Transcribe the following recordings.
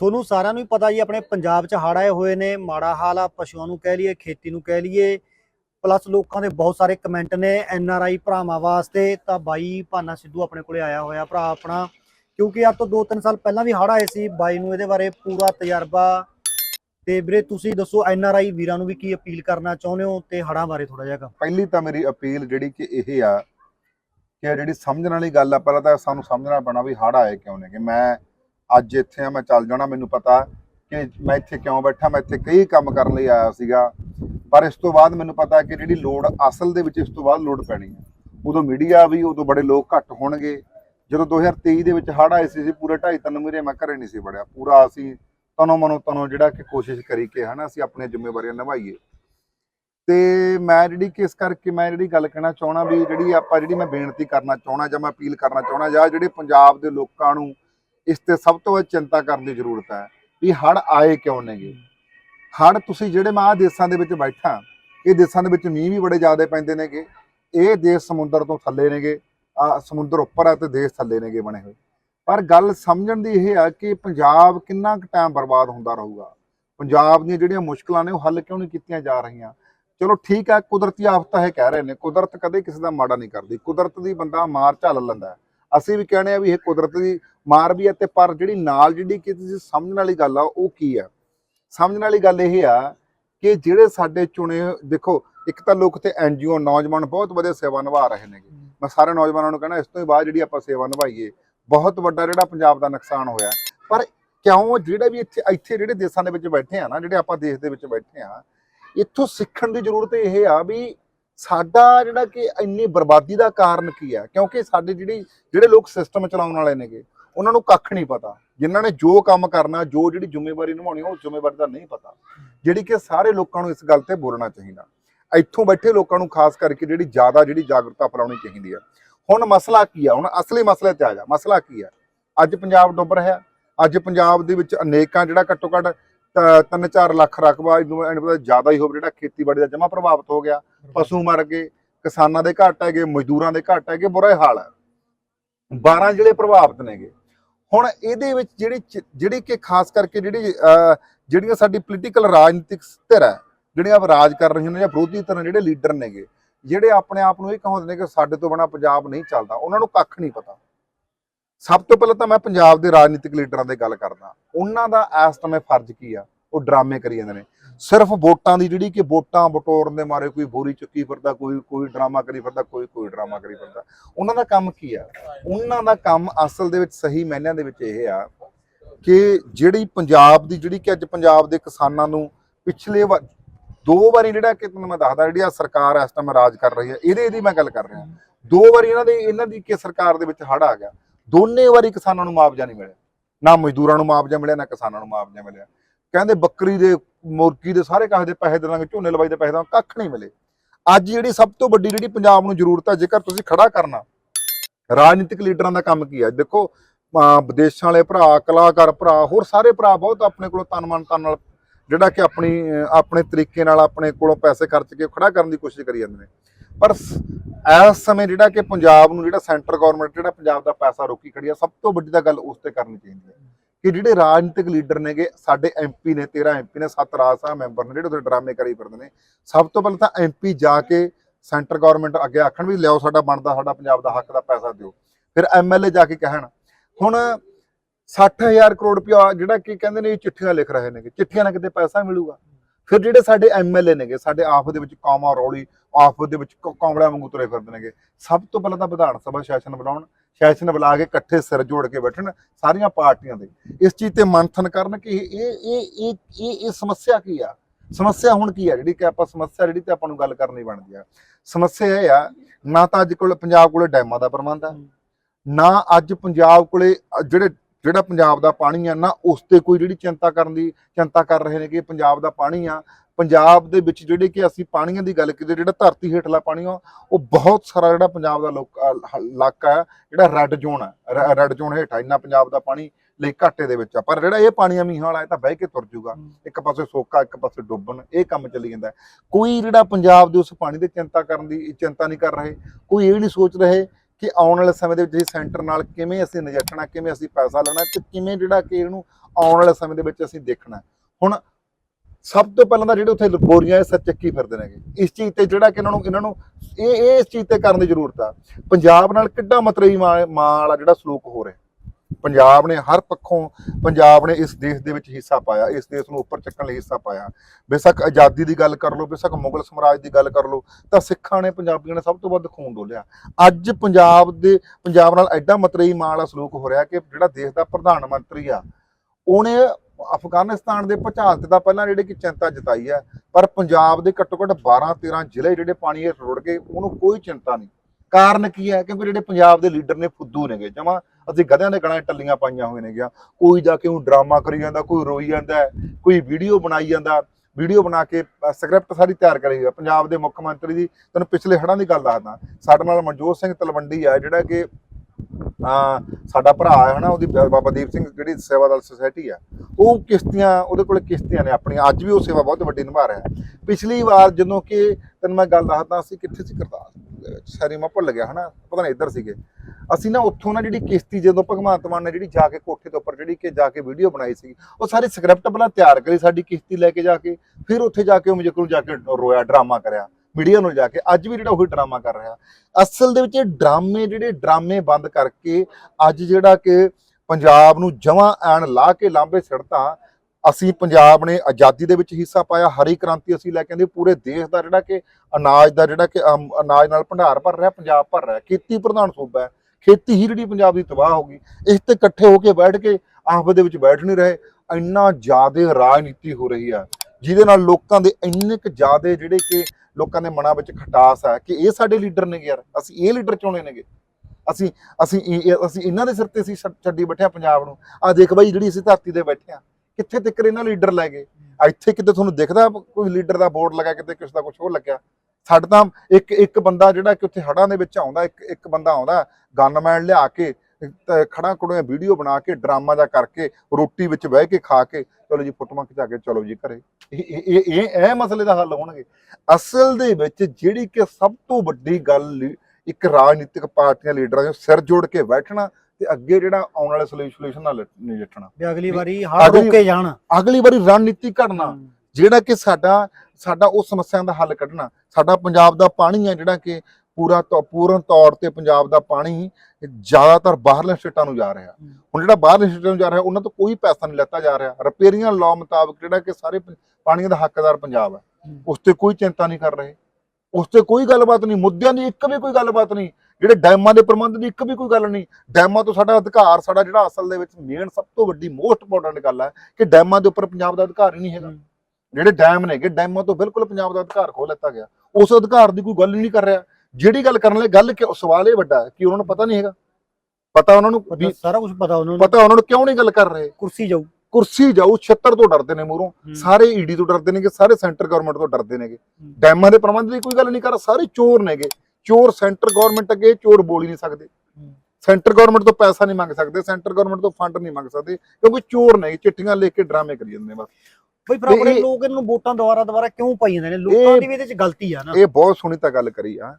ਤੁਹਾਨੂੰ ਸਾਰਿਆਂ ਨੂੰ ਹੀ ਪਤਾ ਜੀ, ਆਪਣੇ ਪੰਜਾਬ 'ਚ ਹੜ੍ਹ ਆਏ ਹੋਏ ਨੇ, ਮਾੜਾ ਹਾਲ ਆ, ਪਸ਼ੂਆਂ ਨੂੰ ਕਹਿ ਲਈਏ, ਖੇਤੀ ਨੂੰ ਕਹਿ ਲਈਏ। ਪਲੱਸ ਲੋਕਾਂ ਦੇ ਬਹੁਤ ਸਾਰੇ ਕਮੈਂਟ ਨੇ ਐਨ ਆਰ ਆਈ ਭਰਾਵਾਂ ਵਾਸਤੇ, ਤਾਂ ਬਾਈ ਭਾਨਾ ਸਿੱਧੂ ਆਪਣੇ ਕੋਲੇ ਆਇਆ ਹੋਇਆ ਭਰਾ ਆਪਣਾ। ਕਿਉਂਕਿ ਅੱਜ ਤੋਂ 2-3 ਸਾਲ ਪਹਿਲਾਂ ਵੀ ਹੜ੍ਹ ਆਏ ਸੀ, ਬਾਈ ਨੂੰ ਇਹਦੇ ਬਾਰੇ ਪੂਰਾ ਤਜਰਬਾ। ਤੇ ਵੀਰੇ, ਤੁਸੀਂ ਦੱਸੋ ਐਨ ਆਰ ਆਈ ਵੀਰਾਂ ਨੂੰ ਵੀ ਕੀ ਅਪੀਲ ਕਰਨਾ ਚਾਹੁੰਦੇ ਹੋ ਤੇ ਹੜ੍ਹਾਂ ਬਾਰੇ ਥੋੜਾ ਜਿਹਾ ਪਹਿਲੀ ਤਾਂ ਮੇਰੀ ਅਪੀਲ ਜਿਹੜੀ ਕਿ ਇਹ ਆ ਕਿ ਜਿਹੜੀ ਸਮਝਣ ਵਾਲੀ ਗੱਲ ਆ, ਪਹਿਲਾਂ ਤਾਂ ਸਾਨੂੰ ਸਮਝਣਾ ਪੈਣਾ ਵੀ ਹੜ ਆਏ ਕਿਉਂ ਨੇ, ਕਿ ਮੈਂ ਅੱਜ ਇੱਥੇ ਆ, ਮੈਂ ਚੱਲ ਜਾਣਾ, ਮੈਨੂੰ ਪਤਾ ਕਿ ਮੈਂ ਇੱਥੇ ਕਿਉਂ ਬੈਠਾ, ਮੈਂ ਇੱਥੇ ਕਈ ਕੰਮ ਕਰਨ ਲਈ ਆਇਆ ਸੀਗਾ, ਪਰ ਇਸ ਤੋਂ ਬਾਅਦ ਮੈਨੂੰ ਪਤਾ ਕਿ ਜਿਹੜੀ ਲੋੜ ਅਸਲ ਦੇ ਵਿੱਚ ਇਸ ਤੋਂ ਬਾਅਦ ਲੋੜ ਪੈਣੀ ਹੈ। ਉਦੋਂ ਮੀਡੀਆ ਵੀ, ਉਦੋਂ ਬੜੇ ਲੋਕ ਘੱਟ ਹੋਣਗੇ। ਜਦੋਂ 2023 ਦੇ ਵਿੱਚ ਹੜ ਆਏ ਸੀ ਸੀ, ਪੂਰੇ 2.5 ਤਿੰਨ ਮਹੀਨੇ ਮੈਂ ਘਰੇ ਨਹੀਂ ਸੀ ਵੜਿਆ। ਪੂਰਾ ਅਸੀਂ ਤਨੋ ਮਨੋ ਤਨੋ ਜਿਹੜਾ ਕਿ ਕੋਸ਼ਿਸ਼ ਕਰੀ ਕਿ ਹਨਾ, ਅਸੀਂ ਆਪਣੀਆਂ ਜ਼ਿੰਮੇਵਾਰੀਆਂ ਨਿਭਾਈਏ। ਤੇ ਮੈਂ ਜਿਹੜੀ ਕਿ ਇਸ ਕਰਕੇ ਮੈਂ ਜਿਹੜੀ ਗੱਲ ਕਹਿਣਾ ਚਾਹਣਾ ਵੀ ਜਿਹੜੀ ਆਪਾਂ, ਜਿਹੜੀ ਮੈਂ ਬੇਨਤੀ ਕਰਨਾ ਚਾਹਣਾ ਜਾਂ ਮੈਂ ਅਪੀਲ ਕਰਨਾ ਚਾਹਣਾ ਜਾਂ ਜਿਹੜੇ ਪੰਜਾਬ ਦੇ ਲੋਕਾਂ ਨੂੰ ਇਸ ਤੇ ਸਭ ਤੋਂ ਵੱਧ ਚਿੰਤਾ ਕਰਨ ਦੀ ਜ਼ਰੂਰਤ ਹੈ ਵੀ ਹੜ ਆਏ ਕਿਉਂ ਨੇਗੇ? ਹੜ ਤੁਸੀਂ ਜਿਹੜੇ ਮੈਂ ਆਹ ਦੇਸ਼ਾਂ ਦੇ ਵਿੱਚ ਬੈਠਾ, ਇਹ ਦੇਸ਼ਾਂ ਦੇ ਵਿੱਚ ਮੀਂਹ ਵੀ ਬੜੇ ਜ਼ਿਆਦਾ ਪੈਂਦੇ ਨੇਗੇ, ਇਹ ਦੇਸ਼ ਸਮੁੰਦਰ ਤੋਂ ਥੱਲੇ ਨੇਗੇ, ਆ ਸਮੁੰਦਰ ਉੱਪਰ ਆ ਤੇ ਦੇਸ਼ ਥੱਲੇ ਨੇਗੇ ਬਣੇ ਹੋਏ। ਪਰ ਗੱਲ ਸਮਝਣ ਦੀ ਇਹ ਆ ਕਿ ਪੰਜਾਬ ਕਿੰਨਾ ਕੁ ਟਾਈਮ ਬਰਬਾਦ ਹੁੰਦਾ ਰਹੂਗਾ? ਪੰਜਾਬ ਦੀਆਂ ਜਿਹੜੀਆਂ ਮੁਸ਼ਕਲਾਂ ਨੇ ਉਹ ਹੱਲ ਕਿਉਂ ਨਹੀਂ ਕੀਤੀਆਂ ਜਾ ਰਹੀਆਂ? ਚਲੋ ਠੀਕ ਹੈ ਕੁਦਰਤੀ ਆਫਤਾਂ ਇਹ ਕਹਿ ਰਹੇ ਨੇ, ਕੁਦਰਤ ਕਦੇ ਕਿਸੇ ਦਾ ਮਾੜਾ ਨਹੀਂ ਕਰਦੀ, ਕੁਦਰਤ ਦੀ ਬੰਦਾ ਮਾਰ ਝੱਲ ਲੈਂਦਾ ਅਸੀਂ ਵੀ ਕਹਿੰਦੇ ਆ ਵੀ ਇਹ ਕੁਦਰਤ ਦੀ ਮਾਰ ਵੀ ਹੈ ਤੇ ਪਰ ਜਿਹੜੀ ਨਾਲ ਜਿਹੜੀ ਕਿ ਤੁਸੀਂ ਸਮਝਣ ਵਾਲੀ ਗੱਲ ਆ ਉਹ ਕੀ ਆ? ਸਮਝਣ ਵਾਲੀ ਗੱਲ ਇਹ ਆ ਕਿ ਜਿਹੜੇ ਸਾਡੇ ਚੁਣੇ ਦੇਖੋ ਇੱਕ ਤਾਂ ਲੋਕ ਤੇ ਐਨਜੀਓ ਨੌਜਵਾਨ ਬਹੁਤ ਵਧੀਆ ਸੇਵਾ ਨਿਭਾ ਰਹੇ ਨੇਗੇ ਮੈਂ ਸਾਰੇ ਨੌਜਵਾਨਾਂ ਨੂੰ ਕਹਿੰਦਾ ਇਸ ਤੋਂ ਹੀ ਬਾਅਦ ਜਿਹੜੀ ਆਪਾਂ ਸੇਵਾ ਨਿਭਾਈਏ ਬਹੁਤ ਵੱਡਾ ਜਿਹੜਾ ਪੰਜਾਬ ਦਾ ਨੁਕਸਾਨ ਹੋਇਆ। ਪਰ ਕਿਉਂ ਜਿਹੜਾ ਵੀ ਇੱਥੇ ਇੱਥੇ ਜਿਹੜੇ ਦੇਸ਼ਾਂ ਦੇ ਵਿੱਚ ਬੈਠੇ ਆ ਨਾ ਜਿਹੜੇ ਆਪਾਂ ਦੇਸ਼ ਦੇ ਵਿੱਚ ਬੈਠੇ ਆ ਇੱਥੋਂ ਸਿੱਖਣ ਦੀ ਜ਼ਰੂਰਤ ਇਹ ਆ ਵੀ ਸਾਡਾ ਜਿਹੜਾ ਕਿ ਇੰਨੀ ਬਰਬਾਦੀ ਦਾ ਕਾਰਨ ਕੀ ਹੈ? ਕਿਉਂਕਿ ਸਾਡੇ ਜਿਹੜੀ, ਜਿਹੜੇ ਲੋਕ ਸਿਸਟਮ ਚਲਾਉਣ ਵਾਲੇ ਨੇਗੇ, ਉਹਨਾਂ ਨੂੰ ਕੱਖ ਨਹੀਂ ਪਤਾ। ਜਿਨ੍ਹਾਂ ਨੇ ਜੋ ਕੰਮ ਕਰਨਾ, ਜੋ ਜਿਹੜੀ ਜ਼ਿੰਮੇਵਾਰੀ ਨਿਭਾਉਣੀ, ਉਹ ਜ਼ਿੰਮੇਵਾਰੀ ਦਾ ਨਹੀਂ ਪਤਾ। ਜਿਹੜੀ ਕਿ ਸਾਰੇ ਲੋਕਾਂ ਨੂੰ ਇਸ ਗੱਲ ਤੇ ਬੋਲਣਾ ਚਾਹੀਦਾ। ਇੱਥੋਂ ਬੈਠੇ ਲੋਕਾਂ ਨੂੰ ਖਾਸ ਕਰਕੇ ਜਿਹੜੀ ਜ਼ਿਆਦਾ ਜਿਹੜੀ ਜਾਗਰੂਕਤਾ ਫੈਲਾਉਣੀ ਚਾਹੀਦੀ ਹੈ। ਹੁਣ ਮਸਲਾ ਕੀ ਆ ਹੁਣ ਅਸਲੀ ਮਸਲੇ ਤੇ ਆ ਜਾ। ਮਸਲਾ ਕੀ ਆ ਅੱਜ ਪੰਜਾਬ ਡੁੱਬ ਰਿਹਾ। ਅੱਜ ਪੰਜਾਬ ਦੇ ਵਿੱਚ ਅਨੇਕਾਂ ਜਿਹੜਾ ਘੱਟੋ ਘੱਟ 3-4 ਲੱਖ ਰਕਬਾ ਇਹਨੂੰ ਐਂ ਪਤਾ ਜ਼ਿਆਦਾ ਹੀ ਹੋ ਜਿਹੜਾ ਖੇਤੀਬਾੜੀ ਦਾ ਜਮਾ ਪ੍ਰਭਾਵਿਤ ਹੋ ਗਿਆ। ਪਸ਼ੂ ਮਰ ਗਏ ਕਿਸਾਨਾਂ ਦੇ ਘਾਟ ਹੈਗੇ ਮਜ਼ਦੂਰਾਂ ਦੇ ਘਾਟ ਹੈਗੇ ਬੁਰਾ ਹਾਲ ਹੈ। 12 ਜਿਹੜੇ ਪ੍ਰਭਾਵਿਤ ਨੇਗੇ। ਹੁਣ ਇਹਦੇ ਵਿੱਚ ਜਿਹੜੀ ਜਿਹੜੀ ਕਿ ਖਾਸ ਕਰਕੇ ਜਿਹੜੀ ਜਿਹੜੀਆਂ ਸਾਡੀ ਪੋਲੀਟੀਕਲ ਰਾਜਨੀਤਿਕ ਧਿਰ ਹੈ ਜਿਹੜੀਆਂ ਰਾਜ ਕਰ ਰਹੀਆਂ ਨੇ ਜਾਂ ਵਿਰੋਧੀ ਧਿਰਾਂ ਜਿਹੜੇ ਲੀਡਰ ਨੇਗੇ ਜਿਹੜੇ ਆਪਣੇ ਆਪ ਨੂੰ ਇਹ ਕਹਾਉਂਦੇ ਨੇ ਕਿ ਸਾਡੇ ਤੋਂ ਬਿਨਾ ਪੰਜਾਬ ਨਹੀਂ ਚੱਲਦਾ ਉਹਨਾਂ ਨੂੰ ਕੱਖ ਨਹੀਂ ਪਤਾ। ਸਭ ਤੋਂ ਪਹਿਲਾਂ ਤਾਂ ਮੈਂ ਪੰਜਾਬ ਦੇ ਰਾਜਨੀਤਿਕ ਲੀਡਰਾਂ ਦੀ ਗੱਲ ਕਰਦਾ। ਉਹਨਾਂ ਦਾ ਇਸ ਸਮੇਂ ਫਰਜ਼ ਕੀ ਆ? ਉਹ ਡਰਾਮੇ ਕਰੀ ਜਾਂਦੇ ਨੇ। ਸਿਰਫ ਵੋਟਾਂ ਦੀ ਜਿਹੜੀ ਕਿ ਵੋਟਾਂ ਬਟੋਰਨ ਦੇ ਮਾਰੇ ਕੋਈ ਬੋਰੀ ਚੁੱਕੀ ਫਿਰਦਾ, ਕੋਈ ਕੋਈ ਡਰਾਮਾ ਕਰੀ ਫਿਰਦਾ, ਕੋਈ ਕੋਈ ਡਰਾਮਾ ਕਰੀ ਫਿਰਦਾ। ਉਹਨਾਂ ਦਾ ਕੰਮ ਕੀ ਆ? ਉਹਨਾਂ ਦਾ ਕੰਮ ਅਸਲ ਦੇ ਵਿੱਚ ਸਹੀ ਮਾਇਨਿਆਂ ਦੇ ਵਿੱਚ ਇਹ ਆ ਕਿ ਜਿਹੜੀ ਪੰਜਾਬ ਦੀ ਜਿਹੜੀ ਕਿ ਅੱਜ ਪੰਜਾਬ ਦੇ ਕਿਸਾਨਾਂ ਨੂੰ ਪਿਛਲੇ ਵਾ- ਦੋ ਵਾਰੀ ਜਿਹੜਾ ਕਿ ਤੁਹਾਨੂੰ ਮੈਂ ਦੱਸਦਾ, ਜਿਹੜੀ ਆ ਸਰਕਾਰ ਇਸ ਟਾਈਮ ਰਾਜ ਕਰ ਰਹੀ ਹੈ ਇਹਦੇ, ਇਹਦੀ ਮੈਂ ਗੱਲ ਕਰ ਰਿਹਾ। ਦੋ ਵਾਰੀ ਇਹਨਾਂ ਦੇ, ਇਹਨਾਂ ਦੀ ਕਿ ਸਰਕਾਰ ਦੇ ਵਿੱਚ ਹੜ ਆ ਗਿਆ। ਦੋਨੇ ਵਾਰੀ ਕਿਸਾਨਾਂ ਨੂੰ ਮੁਆਵਜ਼ਾ ਨਹੀਂ ਮਿਲਿਆ। ਨਾ ਮਜ਼ਦੂਰਾਂ ਨੂੰ ਮੁਆਵਜ਼ਾ ਮਿਲਿਆ, ਨਾ ਕਿਸਾਨਾਂ ਨੂੰ ਮੁਆਵਜ਼ਾ ਮਿਲਿਆ। ਕਹਿੰਦੇ ਬੱਕਰੀ ਦੇ, ਮੁਰਗੀ ਦੇ ਸਾਰੇ ਕਾਹੇ ਦੇ ਪੈਸੇ ਦੇਵਾਂਗੇ, ਝੋਨੇ ਲਵਾਈ ਦੇ ਪੈਸੇ ਦੇਵਾਂਗੇ, ਕੱਖ ਨਹੀਂ ਮਿਲੇ। ਅੱਜ ਜਿਹੜੀ ਸਭ ਤੋਂ ਵੱਡੀ ਜਿਹੜੀ ਪੰਜਾਬ ਨੂੰ ਜ਼ਰੂਰਤ ਹੈ ਜੇਕਰ ਤੁਸੀਂ ਖੜਾ ਕਰਨਾ, ਰਾਜਨੀਤਿਕ ਲੀਡਰਾਂ ਦਾ ਕੰਮ ਕੀ ਹੈ ਦੇਖੋ, ਅਹ ਵਿਦੇਸ਼ਾਂ ਵਾਲੇ ਭਰਾ, ਕਲਾਕਾਰ ਭਰਾ, ਹੋਰ ਸਾਰੇ ਭਰਾ ਬਹੁਤ ਆਪਣੇ ਕੋਲੋਂ ਤਨ ਮਨ ਤਨ ਨਾਲ ਜਿਹੜਾ ਕਿ ਆਪਣੀ ਆਪਣੇ ਤਰੀਕੇ ਨਾਲ ਆਪਣੇ ਕੋਲੋਂ ਪੈਸੇ ਖਰਚ ਕੇ ਖੜਾ ਕਰਨ ਦੀ ਕੋਸ਼ਿਸ਼ ਕਰੀ ਜਾਂਦੇ ਨੇ। ਪਰ ਇਸ ਸਮੇਂ ਜਿਹੜਾ ਕਿ ਪੰਜਾਬ ਨੂੰ ਜਿਹੜਾ ਸੈਂਟਰ ਗਵਰਨਮੈਂਟ ਜਿਹੜਾ ਪੰਜਾਬ ਦਾ ਪੈਸਾ ਰੋਕੀ ਖੜੀ ਆ, ਸਭ ਤੋਂ ਵੱਡੀ ਤਾਂ ਗੱਲ ਉਸ ਤੇ ਕਰਨੀ ਚਾਹੀਦੀ ਹੈ ਕਿ ਜਿਹੜੇ ਰਾਜਨੀਤਿਕ ਲੀਡਰ ਨੇਗੇ, ਸਾਡੇ ਐਮਪੀ ਨੇ 13 ਐਮਪੀ ਨੇ 7 ਰਾਜ ਸਭਾ ਮੈਂਬਰ ਨੇ, ਜਿਹੜੇ ਉਹਦੇ ਡਰਾਮੇ ਕਰੀ ਫਿਰਦੇ ਨੇ, ਸਭ ਤੋਂ ਪਹਿਲਾਂ ਤਾਂ ਐਮਪੀ ਜਾ ਕੇ ਸੈਂਟਰ ਗਵਰਨਮੈਂਟ ਅੱਗੇ ਆਖਣ ਵੀ ਲਿਆਓ ਸਾਡਾ, ਬਣਦਾ ਸਾਡਾ, ਪੰਜਾਬ ਦਾ ਹੱਕ ਦਾ ਪੈਸਾ ਦਿਓ। ਫਿਰ ਐਮਐਲਏ ਜਾ ਕੇ ਕਹਿਣ। ਹੁਣ 60000 ਕਰੋੜ ਰੁਪਇਆ ਜਿਹੜਾ ਕਿ ਕਹਿੰਦੇ ਨੇ ਇਹ ਚਿੱਠੀਆਂ ਲਿਖ ਰਹੇ ਨੇਗੇ, ਚਿੱਠੀਆਂ ਨਾਲ ਕਿਤੇ ਪੈਸਾ ਮਿਲੂਗਾ? ਫਿਰ ਜਿਹੜੇ ਸਾਡੇ ਐਮਐਲਏ ਨੇਗੇ ਸਾਡੇ ਆਫ ਦੇ ਵਿੱਚ ਕੌਮਾ ਰੌਲੀ ਆਫ ਦੇ ਵਿੱਚ ਕ- ਕੌਂਗੜਿਆਂ ਵਾਂਗੂ ਤੁਰੇ ਫਿਰਦੇ ਨੇਗੇ। ਸਭ ਤੋਂ ਪਹਿਲਾਂ ਤਾਂ ਵਿਧਾਨ ਸਭਾ ਸੈਸ਼ਨ ਬੁਲਾਉਣ ਸੈਸ਼ਨ ਬੁਲਾ ਕੇ ਇਕੱਠੇ ਸਿਰ ਜੋੜ ਕੇ ਬੈਠਣ ਸਾਰੀਆਂ ਪਾਰਟੀਆਂ ਦੇ। ਇਸ ਚੀਜ਼ ਤੇ ਮੰਥਨ ਕਰਨ ਕਿ ਇਹ ਇਹ ਇਹ ਇਹ ਇਹ ਸਮੱਸਿਆ ਕੀ ਆ? ਸਮੱਸਿਆ ਹੁਣ ਕੀ ਆ? ਜਿਹੜੀ ਕਿ ਆਪਾਂ ਸਮੱਸਿਆ ਜਿਹੜੀ ਤੇ ਆਪਾਂ ਨੂੰ ਗੱਲ ਕਰਨੀ ਬਣਦੀ ਆ। ਸਮੱਸਿਆ ਇਹ ਆ ਨਾ ਤਾਂ ਅੱਜ ਕੋਲ ਪੰਜਾਬ ਕੋਲੇ ਡੈਮਾਂ ਦਾ ਪ੍ਰਬੰਧ ਆ ਨਾ ਅੱਜ ਪੰਜਾਬ ਕੋਲੇ ਜਿਹੜੇ ਜਿਹੜਾ ਪੰਜਾਬ ਦਾ ਪਾਣੀ ਆ ਨਾ ਉਸ ਤੇ ਕੋਈ ਜਿਹੜੀ ਚਿੰਤਾ ਕਰਨ ਦੀ ਚਿੰਤਾ ਕਰ ਰਹੇ ਨੇ ਕਿ ਪੰਜਾਬ ਦਾ ਪਾਣੀ ਆ। ਪੰਜਾਬ ਦੇ ਵਿੱਚ ਜਿਹੜੇ ਕਿ ਅਸੀਂ ਪਾਣੀਆਂ ਦੀ ਗੱਲ ਕੀਤੀ ਜਿਹੜਾ ਧਰਤੀ ਹੇਠਲਾ ਪਾਣੀ ਆ ਉਹ ਬਹੁਤ ਸਾਰਾ ਜਿਹੜਾ ਪੰਜਾਬ ਦਾ ਲੋਕ ਇਲਾਕਾ ਹੈ ਜਿਹੜਾ ਰੈੱਡ ਜ਼ੋਨ ਹੈ ਰੈੱਡ ਜ਼ੋਨ ਹੇਠਾਂ ਇੰਨਾ ਪੰਜਾਬ ਦਾ ਪਾਣੀ ਲਈ ਘਾਟੇ ਦੇ ਵਿੱਚ ਆ। ਪਰ ਜਿਹੜਾ ਇਹ ਪਾਣੀ ਆ ਮੀਂਹਾਂ ਵਾਲਾ ਇਹ ਤਾਂ ਬਹਿ ਕੇ ਤੁਰ ਜੂਗਾ। ਇੱਕ ਪਾਸੇ ਸੋਕਾ ਇੱਕ ਪਾਸੇ ਡੁੱਬਣ ਇਹ ਕੰਮ ਚੱਲੀ ਜਾਂਦਾ। ਕੋਈ ਜਿਹੜਾ ਪੰਜਾਬ ਦੇ ਉਸ ਪਾਣੀ ਦੀ ਚਿੰਤਾ ਕਰਨ ਦੀ ਚਿੰਤਾ ਨਹੀਂ ਕਰ ਰਹੇ ਕੋਈ ਇਹ ਨਹੀਂ ਸੋਚ ਰਹੇ ਕਿ ਆਉਣ ਵਾਲੇ ਸਮੇਂ ਦੇ ਵਿੱਚ ਇਸ ਸੈਂਟਰ ਨਾਲ ਕਿਵੇਂ ਅਸੀਂ ਨਜਿੱਠਣਾ, ਕਿਵੇਂ ਅਸੀਂ ਪੈਸਾ ਲੈਣਾ ਤੇ ਕਿਵੇਂ ਜਿਹੜਾ ਕਿ ਇਹਨੂੰ ਆਉਣ ਵਾਲੇ ਸਮੇਂ ਦੇ ਵਿੱਚ ਅਸੀਂ ਦੇਖਣਾ। ਹੁਣ ਸਭ ਤੋਂ ਪਹਿਲਾਂ ਤਾਂ ਜਿਹੜੇ ਉੱਥੇ ਬੋਰੀਆਂ ਇਹ ਸੱਚ ਚੱਕੀ ਫਿਰਦੇ ਨੇਗੇ। ਇਸ ਚੀਜ਼ ਤੇ ਜਿਹੜਾ ਕਿ ਇਹਨਾਂ ਨੂੰ ਇਹਨਾਂ ਨੂੰ ਇਹ ਇਹ ਇਸ ਚੀਜ਼ ਤੇ ਕਰਨ ਦੀ ਜ਼ਰੂਰਤ ਆ। ਪੰਜਾਬ ਨਾਲ ਕਿੱਡਾ ਮਤਰੇਈ ਮਾਂ ਮਾਂ ਵਾਲਾ ਜਿਹੜਾ ਸਲੂਕ ਹੋ ਰਿਹਾ। ਪੰਜਾਬ ਨੇ ਹਰ ਪੱਖੋਂ ਪੰਜਾਬ ਨੇ ਇਸ ਦੇਸ਼ ਦੇ ਵਿੱਚ ਹਿੱਸਾ ਪਾਇਆ, ਇਸ ਦੇਸ਼ ਨੂੰ ਉੱਪਰ ਚੱਕਣ ਲਈ ਹਿੱਸਾ ਪਾਇਆ। ਬੇਸ਼ੱਕ ਆਜ਼ਾਦੀ ਦੀ ਗੱਲ ਕਰ ਲਓ, ਬੇਸ਼ੱਕ ਮੁਗਲ ਸਮਰਾਜ ਦੀ ਗੱਲ ਕਰ ਲਓ, ਤਾਂ ਸਿੱਖਾਂ ਨੇ ਪੰਜਾਬੀਆਂ ਨੇ ਸਭ ਤੋਂ ਵੱਧ ਖੂਨ ਡੋਲਿਆ। ਅੱਜ ਪੰਜਾਬ ਦੇ, ਪੰਜਾਬ ਨਾਲ ਐਡਾ ਮਤਰੇਈ ਮਾਂ ਵਾਲਾ ਸਲੂਕ ਹੋ ਰਿਹਾ ਕਿ ਜਿਹੜਾ ਦੇਸ਼ ਦਾ ਪ੍ਰਧਾਨ ਮੰਤਰੀ ਆ, ਉਹਨੇ ਅਫਗਾਨਿਸਤਾਨ ਦੇ ਭਚਾਲਤ ਦਾ ਪਹਿਲਾਂ ਜਿਹੜੇ ਕਿ ਚਿੰਤਾ ਜਤਾਈ ਹੈ ਪਰ ਪੰਜਾਬ ਦੇ ਘੱਟੋ ਘੱਟ 12 13 ਜ਼ਿਲ੍ਹੇ ਜਿਹੜੇ ਪਾਣੀ ਹੇਠ ਰੁੜ ਗਏ, ਉਹਨੂੰ ਕੋਈ ਚਿੰਤਾ ਨਹੀਂ। ਕਾਰਨ ਕੀ ਹੈ? ਕਿਉਂਕਿ ਜਿਹੜੇ ਪੰਜਾਬ ਦੇ ਲੀਡਰ ਨੇ ਫੁੱਦੂ ਨੇਗੇ, ਜਮਾ ਅਸੀਂ ਗਧਿਆਂ ਦੇ ਗਲਾਂ 'ਚ ਟੱਲੀਆਂ ਪਾਈਆਂ ਹੋਏ ਨੇ ਗਿਆ ਕੋਈ ਜਾ ਕੇ ਉਹ ਡਰਾਮਾ ਕਰੀ ਜਾਂਦਾ, ਕੋਈ ਰੋਈ ਜਾਂਦਾ, ਕੋਈ ਵੀਡੀਓ ਬਣਾਈ ਜਾਂਦਾ। ਵੀਡੀਓ ਬਣਾ ਕੇ ਸਕ੍ਰਿਪਟ ਸਾਰੀ ਤਿਆਰ ਕਰੀ ਹੋਈ ਹੈ ਪੰਜਾਬ ਦੇ ਮੁੱਖ ਮੰਤਰੀ ਦੀ ਤੁਹਾਨੂੰ ਪਿਛਲੇ ਹੜ੍ਹਾਂ ਦੀ ਗੱਲ ਦੱਸਦਾ। ਸਾਡੇ ਨਾਲ ਮਨਜੋਤ ਸਿੰਘ ਤਲਵੰਡੀ ਆ, ਜਿਹੜਾ ਕਿ ਆ ਸਾਡਾ ਭਰਾ ਹੈ ਹਨਾ, ਉਹਦੀ ਬ- ਬਾਬਾ ਦੀਪ ਸਿੰਘ ਜਿਹੜੀ ਸੇਵਾਦਲ ਸੁਸਾਇਟੀ ਆ। ਉਹ ਕਿਸ਼ਤੀਆਂ, ਉਹਦੇ ਕੋਲ ਕਿਸ਼ਤੀਆਂ ਨੇ ਆਪਣੀਆਂ। ਅੱਜ ਵੀ ਉਹ ਸੇਵਾ ਬਹੁਤ ਵੱਡੀ ਨਿਭਾ ਰਿਹਾ। ਪਿਛਲੀ ਵਾਰ ਜਦੋਂ ਕਿ ਤੈਨੂੰ ਮੈਂ ਗੱਲ ਦੱਸਦਾ ਅਸੀਂ ਕਿੱਥੇ ਸੀ ਕਰਤਾਰ? ਦੇ ਮੈਂ ਭੁੱਲ ਗਿਆ ਹਨਾ, ਪਤਾ ਨਹੀਂ ਇੱਧਰ ਸੀਗੇ। ਅਸੀਂ ਨਾ ਉੱਥੋਂ ਨਾ ਜਿਹੜੀ ਕਿਸ਼ਤੀ ਜਦੋਂ ਭਗਵੰਤ ਮਾਨ ਨੇ ਜਿਹੜੀ ਜਾ ਕੇ ਕੋਠੇ ਤੋਂ ਉੱਪਰ ਜਿਹੜੀ ਕਿ ਜਾ ਕੇ ਵੀਡੀਓ ਬਣਾਈ ਸੀ ਉਹ ਸਾਰੀ ਸਕ੍ਰਿਪਟ ਪਹਿਲਾਂ ਤਿਆਰ ਕਰੀ ਸਾਡੀ ਕਿਸ਼ਤੀ ਲੈ ਕੇ ਜਾ ਕੇ, ਫਿਰ ਉੱਥੇ ਜਾ ਕੇ ਉਹ ਮੁਝੇ ਕੋਲ ਜਾ ਕੇ ਰੋਇਆ, ਡਰਾਮਾ ਕਰਿਆ, ਮੀਡੀਆ ਨੂੰ ਜਾ ਕੇ। ਅੱਜ ਵੀ ਜਿਹੜਾ ਉਹੀ ਡਰਾਮਾ ਕਰ ਰਿਹਾ। ਅਸਲ ਦੇ ਵਿੱਚ ਇਹ ਡਰਾਮੇ ਜਿਹੜੇ ਡਰਾਮੇ ਬੰਦ ਕਰਕੇ ਅੱਜ ਜਿਹੜਾ ਕਿ ਪੰਜਾਬ ਨੂੰ ਜਮਾਂ ਐਨ ਲਾ ਕੇ ਲਾਂਬੇ ਛੜਤਾ ਅਸੀਂ ਪੰਜਾਬ ਨੇ ਆਜ਼ਾਦੀ ਦੇ ਵਿੱਚ ਹਿੱਸਾ ਪਾਇਆ, ਹਰੀ ਕ੍ਰਾਂਤੀ ਅਸੀਂ ਲੈ ਕੇ ਆਂਦੇ ਪੂਰੇ ਦੇਸ਼ ਦਾ ਜਿਹੜਾ ਕਿ ਅਨਾਜ ਦਾ ਜਿਹੜਾ ਕਿ ਅਨਾਜ ਨਾਲ ਭੰਡਾਰ ਭਰ ਰਿਹਾ, ਪੰਜਾਬ ਭਰ ਰਿਹਾ। ਖੇਤੀ ਪ੍ਰਧਾਨ ਸੂਬਾ ਹੈ। ਖੇਤੀ ਹੀ ਜਿਹੜੀ ਪੰਜਾਬ ਦੀ ਤਬਾਹ ਹੋ ਗਈ। ਇਸ ਤੇ ਇਕੱਠੇ ਹੋ ਕੇ ਬੈਠ ਕੇ ਆਪਸ ਦੇ ਵਿੱਚ ਬੈਠ ਨਹੀਂ ਰਹੇ। ਇੰਨਾ ਜ਼ਿਆਦਾ ਰਾਜਨੀਤੀ ਹੋ ਰਹੀ ਆ, ਜਿਹਦੇ ਨਾਲ ਲੋਕਾਂ ਦੇ ਇੰਨੇ ਕੁ ਜ਼ਿਆਦਾ ਜਿਹੜੇ ਕਿ ਲੋਕਾਂ ਦੇ ਮਨਾਂ ਵਿੱਚ ਖਟਾਸ ਹੈ ਕਿ ਇਹ ਸਾਡੇ ਲੀਡਰ ਨੇਗੇ ਯਾਰ, ਅਸੀਂ ਇਹ ਲੀਡਰ ਚਾਹੁੰਦੇ ਨੇਗੇ। ਅਸੀਂ ਅਸੀਂ ਅਸੀਂ ਇਹਨਾਂ ਦੇ ਸਿਰ ਤੇ ਅਸੀਂ ਛੱਡੀ ਬੈਠੇ ਆ ਪੰਜਾਬ ਨੂੰ। ਆ ਦੇਖ ਬਾਈ ਜਿਹੜੀ ਅਸੀਂ ਧਰਤੀ ਤੇ ਬੈਠੇ ਆ। ਕਿੱਥੇ ਤੱਕ ਇਹਨਾਂ ਲੀਡਰ ਲੈ ਗਏ? ਇੱਥੇ ਕਿਤੇ ਤੁਹਾਨੂੰ ਦਿਖਦਾ ਕੋਈ ਲੀਡਰ ਦਾ ਬੋਰਡ ਲੱਗਾ, ਕਿਤੇ ਕਿਸ ਦਾ ਕੁਝ ਹੋਰ ਲੱਗਿਆ? ਸਾਡੇ ਤਾਂ ਇੱਕ ਇੱਕ ਬੰਦਾ ਜਿਹੜਾ ਕਿ ਉੱਥੇ ਹੜਾਂ ਦੇ ਵਿੱਚ ਆਉਂਦਾ, ਇੱਕ ਇੱਕ ਬੰਦਾ ਆਉਂਦਾ, ਗਨਮੈਨ ਲਿਆ ਕੇ, ਤੇ ਖੜਾ ਕੁੜੀਆਂ ਵੀਡੀਓ ਬਣਾ ਕੇ, ਡਰਾਮਾ ਦਾ ਕਰਕੇ, ਰੋਟੀ ਵਿੱਚ ਬਹਿ ਕੇ ਖਾ ਕੇ, ਚਲੋ ਜੀ ਫੋਟੋਆਂ ਖਿਚਾ ਕੇ, ਚਲੋ ਜੀ ਘਰੇ। ਇਹ ਇਹ ਇਹ ਮਸਲੇ ਦਾ ਹੱਲ ਹੋਣਗੇ। ਅਸਲ ਦੇ ਵਿੱਚ ਜਿਹੜੀ ਕਿ ਸਭ ਤੋਂ ਵੱਡੀ ਗੱਲ ਇੱਕ ਰਾਜਨੀਤਿਕ ਪਾਰਟੀਆਂ ਲੀਡਰਾਂ ਦੇ ਸਿਰ ਜੋੜ ਕੇ ਬੈਠਣਾ ਤੇ ਅੱਗੇ ਜਿਹੜਾ ਆਉਣ ਵਾਲੇ ਸੋਲੂਸ਼ਨ ਨਾਲ ਨਜਿੱਠਣਾ ਵੀ ਅਗਲੀ ਵਾਰੀ ਹੜ ਅਗਲੀ- ਰੋਕੇ ਜਾਣ। ਅਗਲੀ ਵਾਰੀ ਰਣਨੀਤੀ ਘੜਨਾ ਜਿਹੜਾ ਕਿ ਸਾਡਾ ਸਾਡਾ ਉਹ ਸਮੱਸਿਆ ਦਾ ਹੱਲ ਕੱਢਣਾ। ਸਾਡਾ ਪੰਜਾਬ ਦਾ ਪਾਣੀ ਹੈ ਜਿਹੜਾ ਕਿ ਪੂਰਾ ਤੌ- ਪੂਰਨ ਤੌਰ ਤੇ ਪੰਜਾਬ ਦਾ ਪਾਣੀ ਜ਼ਿਆਦਾਤਰ ਬਾਹਰਲੇ ਸਟੇਟਾਂ ਨੂੰ ਜਾ ਰਿਹਾ। ਹਮ। ਹੁਣ ਜਿਹੜਾ ਬਾਹਰਲੇ ਸਟੇਟਾਂ ਨੂੰ ਜਾ ਰਿਹਾ ਉਹਨਾਂ ਤੋਂ ਕੋਈ ਪੈਸਾ ਨਹੀਂ ਲੈਤਾ ਜਾ ਰਿਹਾ। ਰਿਪੇਰੀਆਂ ਲਾਅ ਮੁਤਾਬਕ ਜਿਹੜਾ ਕਿ ਸਾਰੇ ਪ- ਪਾਣੀ ਦਾ ਹੱਕਦਾਰ ਪੰਜਾਬ ਹੈ। ਹਮ। ਉਸ ਤੇ ਕੋਈ ਚਿੰਤਾ ਨਹੀਂ ਕਰ ਰਹੇ। ਉਸ ਤੇ ਕੋਈ ਗੱਲਬਾਤ ਨਹੀਂ। ਮੁੱਦਿਆਂ ਦੀ ਇੱਕ ਵੀ ਕੋਈ ਗੱਲਬਾਤ ਨਹੀਂ। ਜਿਹੜੇ ਡੈਮਾਂ ਦੇ ਪ੍ਰਬੰਧ ਦੀ ਇੱਕ ਵੀ ਕੋਈ ਗੱਲ ਨਹੀਂ। ਡੈਮਾਂ ਤੋਂ ਸਾਡਾ ਅਧਿਕਾਰ ਸਾਡਾ ਜਿਹੜਾ ਅਸਲ ਦੇ ਵਿੱਚ ਮੇਨ ਸਭ ਤੋਂ ਵੱਡੀ ਮੋਸਟ ਇੰਪੋਰਟੈਂਟ ਗੱਲ ਹੈ ਕਿ ਡੈਮਾਂ ਦੇ ਉੱਪਰ ਪੰਜਾਬ ਦਾ ਅਧਿਕਾਰ ਹੀ ਨਹੀਂ ਹੈਗਾ। ਜਿਹੜੇ ਡੈਮ ਨੇਗੇ ਡੈਮਾਂ ਤੋਂ ਬਿਲਕੁਲ ਪੰਜਾਬ ਦਾ ਅਧਿਕਾਰ ਖੋਹ ਲਿੱਤਾ ਗਿਆ। ਉਸ ਅਧਿਕਾਰ ਦੀ ਕੋਈ ਗੱਲ ਹੀ ਨਹੀਂ ਕਰ ਰਿਹਾ। ਜਿਹੜੀ ਗੱਲ ਕਰਨ ਲਈ ਗੱਲ ਕਿ ਸਵਾਲ ਇਹ ਵੱਡਾ ਹੈ ਕਿ ਉਹਨਾਂ ਨੂੰ ਪਤਾ ਨਹੀਂ ਹੈਗਾ। ਪਤਾ ਉਹਨਾਂ ਨੂੰ ਸਾਰਾ ਕੁਝ ਪਤਾ ਉਹਨਾਂ ਨੂੰ। ਪਤਾ ਉਹਨਾਂ ਨੂੰ ਕਿਉਂ ਨਹੀਂ ਗੱਲ ਕਰ ਰਹੇ। ਕੁਰਸੀ ਜਾਊ। ਕੁਰਸੀ ਜਾਊ 76 ਤੋਂ ਡਰਦੇ ਨੇ ਮੂਹਰੋਂ। ਸਾਰੇ ਈਡੀ ਤੋਂ ਡਰਦੇ ਨੇਗੇ ਸਾਰੇ ਸੈਂਟਰ ਗਵਰਨਮੈਂਟ ਤੋਂ ਡਰਦੇ ਨੇਗੇ। ਡੈਮਾਂ ਦੇ ਪ੍ਰਬੰਧ ਦੀ ਕੋਈ ਗੱਲ ਨਹੀਂ ਕਰ ਸਾਰੇ ਚੋਰ ਨੇਗੇ। ਚੋਰ ਸੈਂਟਰ ਗਵਰਨਮੈਂਟ ਅੱਗੇ ਚੋਰ ਬੋਲ ਹੀ ਨਹੀਂ ਸਕਦੇ। ਸੈਂਟਰ ਗਵਰਨਮੈਂਟ ਤੋਂ ਪੈਸਾ ਨਹੀਂ ਮੰਗ ਸਕਦੇ ਸੈਂਟਰ ਗਵਰਨਮੈਂਟ ਤੋਂ ਫੰਡ ਨਹੀਂ ਮੰਗ ਸਕਦੇ ਕਿਉਂਕਿ ਚੋਰ ਨੇ ਚਿੱਠੀਆਂ ਲਿਖ ਕੇ ਡਰਾਮੇ ਕਰੀ ਜਾਂਦੇ ਨੇ ਬਸ। ਬਈ ਤੇ ਆਪਣੇ ਲੋਕ ਇਹਨੂੰ ਵੋਟਾਂ ਦੁਆਰਾ ਦੁਆਰਾ ਕਿਉਂ ਪਾਈ ਜਾਂਦੇ ਨੇ? ਲੋਕਾਂ ਦੀ ਵੀ ਇਹਦੇ ਚ ਗਲਤੀ ਆ ਨਾ। ਇਹ ਬਹੁਤ ਸੋਹਣੀ ਤਾਂ ਗੱਲ ਕਰੀ ਆ।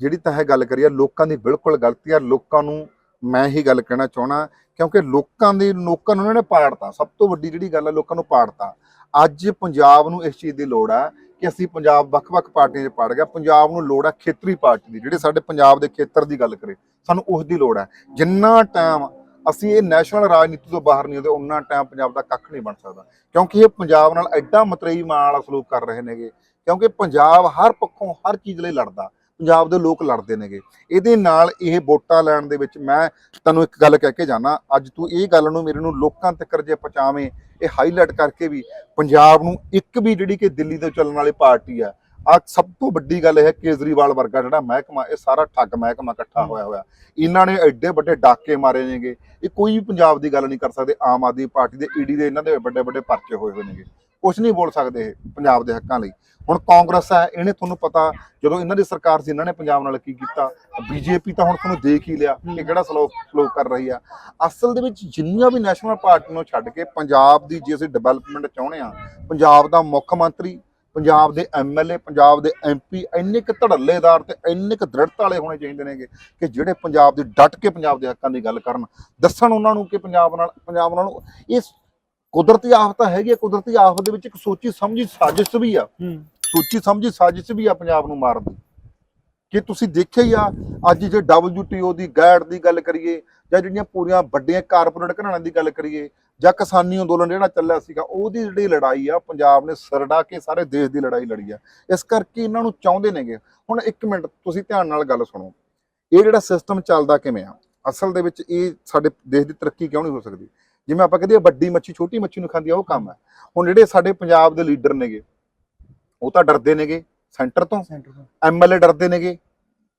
ਜਿਹੜੀ ਤਾਂ ਇਹ ਗੱਲ ਕਰੀ ਆ ਲੋਕਾਂ ਦੀ ਬਿਲਕੁਲ ਗਲਤੀ ਆ। ਲੋਕਾਂ ਨੂੰ ਮੈਂ ਹੀ ਗੱਲ ਕਹਿਣਾ ਚਾਹਣਾ ਕਿਉਂਕਿ ਲੋਕਾਂ ਦੀ ਲੋਕਾਂ ਨੂੰ ਉਹਨਾਂ ਨੇ ਪਾੜਤਾ। ਸਭ ਤੋਂ ਵੱਡੀ ਜਿਹੜੀ ਗੱਲ ਆ ਲੋਕਾਂ ਨੂੰ ਪਾੜਤਾ। ਅੱਜ ਪੰਜਾਬ ਨੂੰ ਇਸ ਚੀਜ਼ ਦੀ ਲੋੜ ਆ ਕਿ ਅਸੀਂ ਪੰਜਾਬ ਵੱਖ-ਵੱਖ ਪਾਰਟੀਆਂ 'ਚ ਪਾੜ ਗਿਆ, ਪੰਜਾਬ ਨੂੰ ਲੋੜ ਹੈ ਖੇਤਰੀ ਪਾਰਟੀ ਦੀ, ਜਿਹੜੇ ਸਾਡੇ ਪੰਜਾਬ ਦੇ ਖੇਤਰ ਦੀ ਗੱਲ ਕਰੇ, ਸਾਨੂੰ ਉਸ ਦੀ ਲੋੜ ਹੈ। ਜਿੰਨਾ ਟਾਈਮ ਅਸੀਂ ਇਹ ਨੈਸ਼ਨਲ ਰਾਜਨੀਤੀ ਤੋਂ ਬਾਹਰ ਨਹੀਂ ਹੁੰਦੇ ਉਨਾ ਟਾਈਮ ਪੰਜਾਬ ਦਾ ਕੱਖ ਨਹੀਂ ਬਣ ਸਕਦਾ। ਕਿਉਂਕਿ ਇਹ ਪੰਜਾਬ ਨਾਲ ਐਡਾ ਮਤਰੇਈ ਮਾਂ ਵਾਲਾ ਸਲੂਕ ਕਰ ਰਹੇ ਨੇਗੇ। ਕਿਉਂਕਿ ਪੰਜਾਬ ਹਰ ਪੱਖੋਂ ਹਰ ਚੀਜ਼ ਲਈ ਲੜਦਾ। ਪੰਜਾਬ ਦੇ ਲੋਕ ਲੜਦੇ ਨੇਗੇ। ਇਹਦੇ ਨਾਲ ਇਹ ਵੋਟਾਂ ਲੈਣ ਦੇ ਵਿੱਚ ਮੈਂ ਤੈਨੂੰ ਇੱਕ ਗੱਲ ਕਹਿ ਕੇ ਜਾਣਾ ਅੱਜ ਤੂੰ ਇਹ ਗੱਲ ਨੂੰ ਮੇਰੇ ਨੂੰ ਲੋਕਾਂ ਤੱਕ ਜੇ ਪਹੁੰਚਾਵੇਂ ਇਹ ਹਾਈਲਾਈਟ ਕਰਕੇ ਵੀ ਪੰਜਾਬ ਨੂੰ ਇੱਕ ਵੀ ਜਿਹੜੀ ਕਿ ਦਿੱਲੀ ਤੋਂ ਚੱਲਣ ਵਾਲੀ ਪਾਰਟੀ ਆ ਆ ਸਭ ਤੋਂ ਵੱਡੀ ਗੱਲ ਇਹ ਹੈ ਕੇਜਰੀਵਾਲ ਵਰਗਾ ਜਿਹੜਾ ਮਹਿਕਮਾ ਇਹ ਸਾਰਾ ਠੱਗ ਮਹਿਕਮਾ ਇਕੱਠਾ ਹੋਇਆ ਹੋਇਆ। ਇਹਨਾਂ ਨੇ ਐਡੇ ਵੱਡੇ ਡਾਕੇ ਮਾਰੇ ਨੇਗੇ। ਇਹ ਕੋਈ ਵੀ ਪੰਜਾਬ ਦੀ ਗੱਲ ਨਹੀਂ ਕਰ ਸਕਦੇ ਆਮ ਆਦਮੀ ਪਾਰਟੀ ਦੇ ਈਡੀ ਦੇ ਇਹਨਾਂ ਦੇ ਵੱਡੇ ਵੱਡੇ ਪਰਚੇ ਹੋਏ ਹੋਏ ਨੇਗੇ। ਕੁਝ ਨਹੀਂ ਬੋਲ ਸਕਦੇ ਇਹ ਪੰਜਾਬ ਦੇ ਹੱਕਾਂ ਲਈ। ਹੁਣ ਕਾਂਗਰਸ ਹੈ, ਇਹਨੇ ਤੁਹਾਨੂੰ ਪਤਾ ਜਦੋਂ ਇਹਨਾਂ ਦੀ ਸਰਕਾਰ ਸੀ, ਇਹਨਾਂ ਨੇ ਪੰਜਾਬ ਨਾਲ ਕੀ ਕੀਤਾ? ਬੀਜੇਪੀ ਤਾਂ ਹੁਣ ਤੁਹਾਨੂੰ ਦੇਖ ਹੀ ਲਿਆ ਕਿ ਕਿਹੜਾ ਸਲੋਕ ਸਲੋਕ ਕਰ ਰਹੀ ਆ। ਅਸਲ ਦੇ ਵਿੱਚ ਜਿੰਨੀਆਂ ਵੀ ਨੈਸ਼ਨਲ ਪਾਰਟੀ ਨੂੰ ਛੱਡ ਕੇ ਪੰਜਾਬ ਦੀ ਜੇ ਅਸੀਂ ਡਿਵੈਲਪਮੈਂਟ ਚਾਹੁੰਦੇ ਆ ਪੰਜਾਬ ਦਾ ਮੁੱਖ ਮੰਤਰੀ, ਪੰਜਾਬ ਦੇ ਐਮਐਲਏ ਪੰਜਾਬ ਦੇ ਐਮਪੀ ਇੰਨੇ ਕੁ ਧੜੱਲੇਦਾਰ ਤੇ ਇੰਨੇ ਕੁ ਦ੍ਰਿੜਤਾ ਵਾਲੇ ਹੋਣੇ ਚਾਹੀਦੇ ਨੇਗੇ ਕਿ ਜਿਹੜੇ ਪੰਜਾਬ ਦੇ ਡਟ ਕੇ ਪੰਜਾਬ ਦੇ ਹੱਕਾਂ ਦੀ ਗੱਲ ਕਰਨ। ਦੱਸਣ ਉਹਨਾਂ ਨੂੰ ਕਿ ਪੰਜਾਬ ਨਾਲ, ਪੰਜਾਬ ਉਹਨਾਂ ਨੂੰ ਇਹ ਕੁਦਰਤੀ ਆਫਤ ਤਾਂ ਹੈਗੀ ਹੈ ਕੁਦਰਤੀ ਆਫਤ ਦੇ ਵਿੱਚ ਇੱਕ ਸੋਚੀ ਸਮਝੀ ਸਾਜ਼ਿਸ਼ ਵੀ ਆ। ਸੋਚੀ ਸਮਝੀ ਸਾਜ਼ਿਸ਼ ਵੀ ਆ ਪੰਜਾਬ ਨੂੰ ਮਾਰਨ ਦੀ। ਕਿ ਤੁਸੀਂ ਦੇਖਿਆ ਹੀ ਆ ਅੱਜ ਜੇ WTO ਦੀ ਗਾਈਡ ਦੀ ਗੱਲ ਕਰੀਏ ਜਾਂ ਜਿਹੜੀਆਂ ਪੂਰੀਆਂ ਵੱਡੀਆਂ ਕਾਰਪੋਰੇਟ ਘਰਾਣਿਆਂ ਦੀ ਗੱਲ ਕਰੀਏ ਜਾਂ ਕਿਸਾਨੀ ਅੰਦੋਲਨ ਜਿਹੜਾ ਚੱਲਿਆ ਸੀਗਾ ਉਹਦੀ ਜਿਹੜੀ ਲੜਾਈ ਆ ਪੰਜਾਬ ਨੇ ਸਰੜਾ ਕੇ ਸਾਰੇ ਦੇਸ਼ ਦੀ ਲੜਾਈ ਲੜੀ ਆ। ਇਸ ਕਰਕੇ ਇਹਨਾਂ ਨੂੰ ਚਾਹੁੰਦੇ ਨੇਗੇ। ਹੁਣ ਇੱਕ ਮਿੰਟ ਤੁਸੀਂ ਧਿਆਨ ਨਾਲ ਗੱਲ ਸੁਣੋ। ਇਹ ਜਿਹੜਾ ਸਿਸਟਮ ਚੱਲਦਾ ਕਿਵੇਂ ਆ? ਅਸਲ ਦੇ ਵਿੱਚ ਇਹ ਸਾਡੇ ਦੇਸ਼ ਦੀ ਤਰੱਕੀ ਕਿਉਂ ਨਹੀਂ ਹੋ ਸਕਦੀ? ਜਿਵੇਂ ਆਪਾਂ ਕਹਿੰਦੇ ਆ ਵੱਡੀ ਮੱਛੀ ਛੋਟੀ ਮੱਛੀ ਨੂੰ ਖਾਂਦੀ ਆ ਉਹ ਕੰਮ ਹੈ। ਹੁਣ ਜਿਹੜੇ ਸਾਡੇ ਪੰਜਾਬ ਦੇ ਲੀਡਰ ਨੇਗੇ ਉਹ ਤਾਂ ਡਰਦੇ ਨੇਗੇ ਸੈਂਟਰ ਤੋਂ ਐਮਐਲਏ ਡਰਦੇ ਨੇਗੇ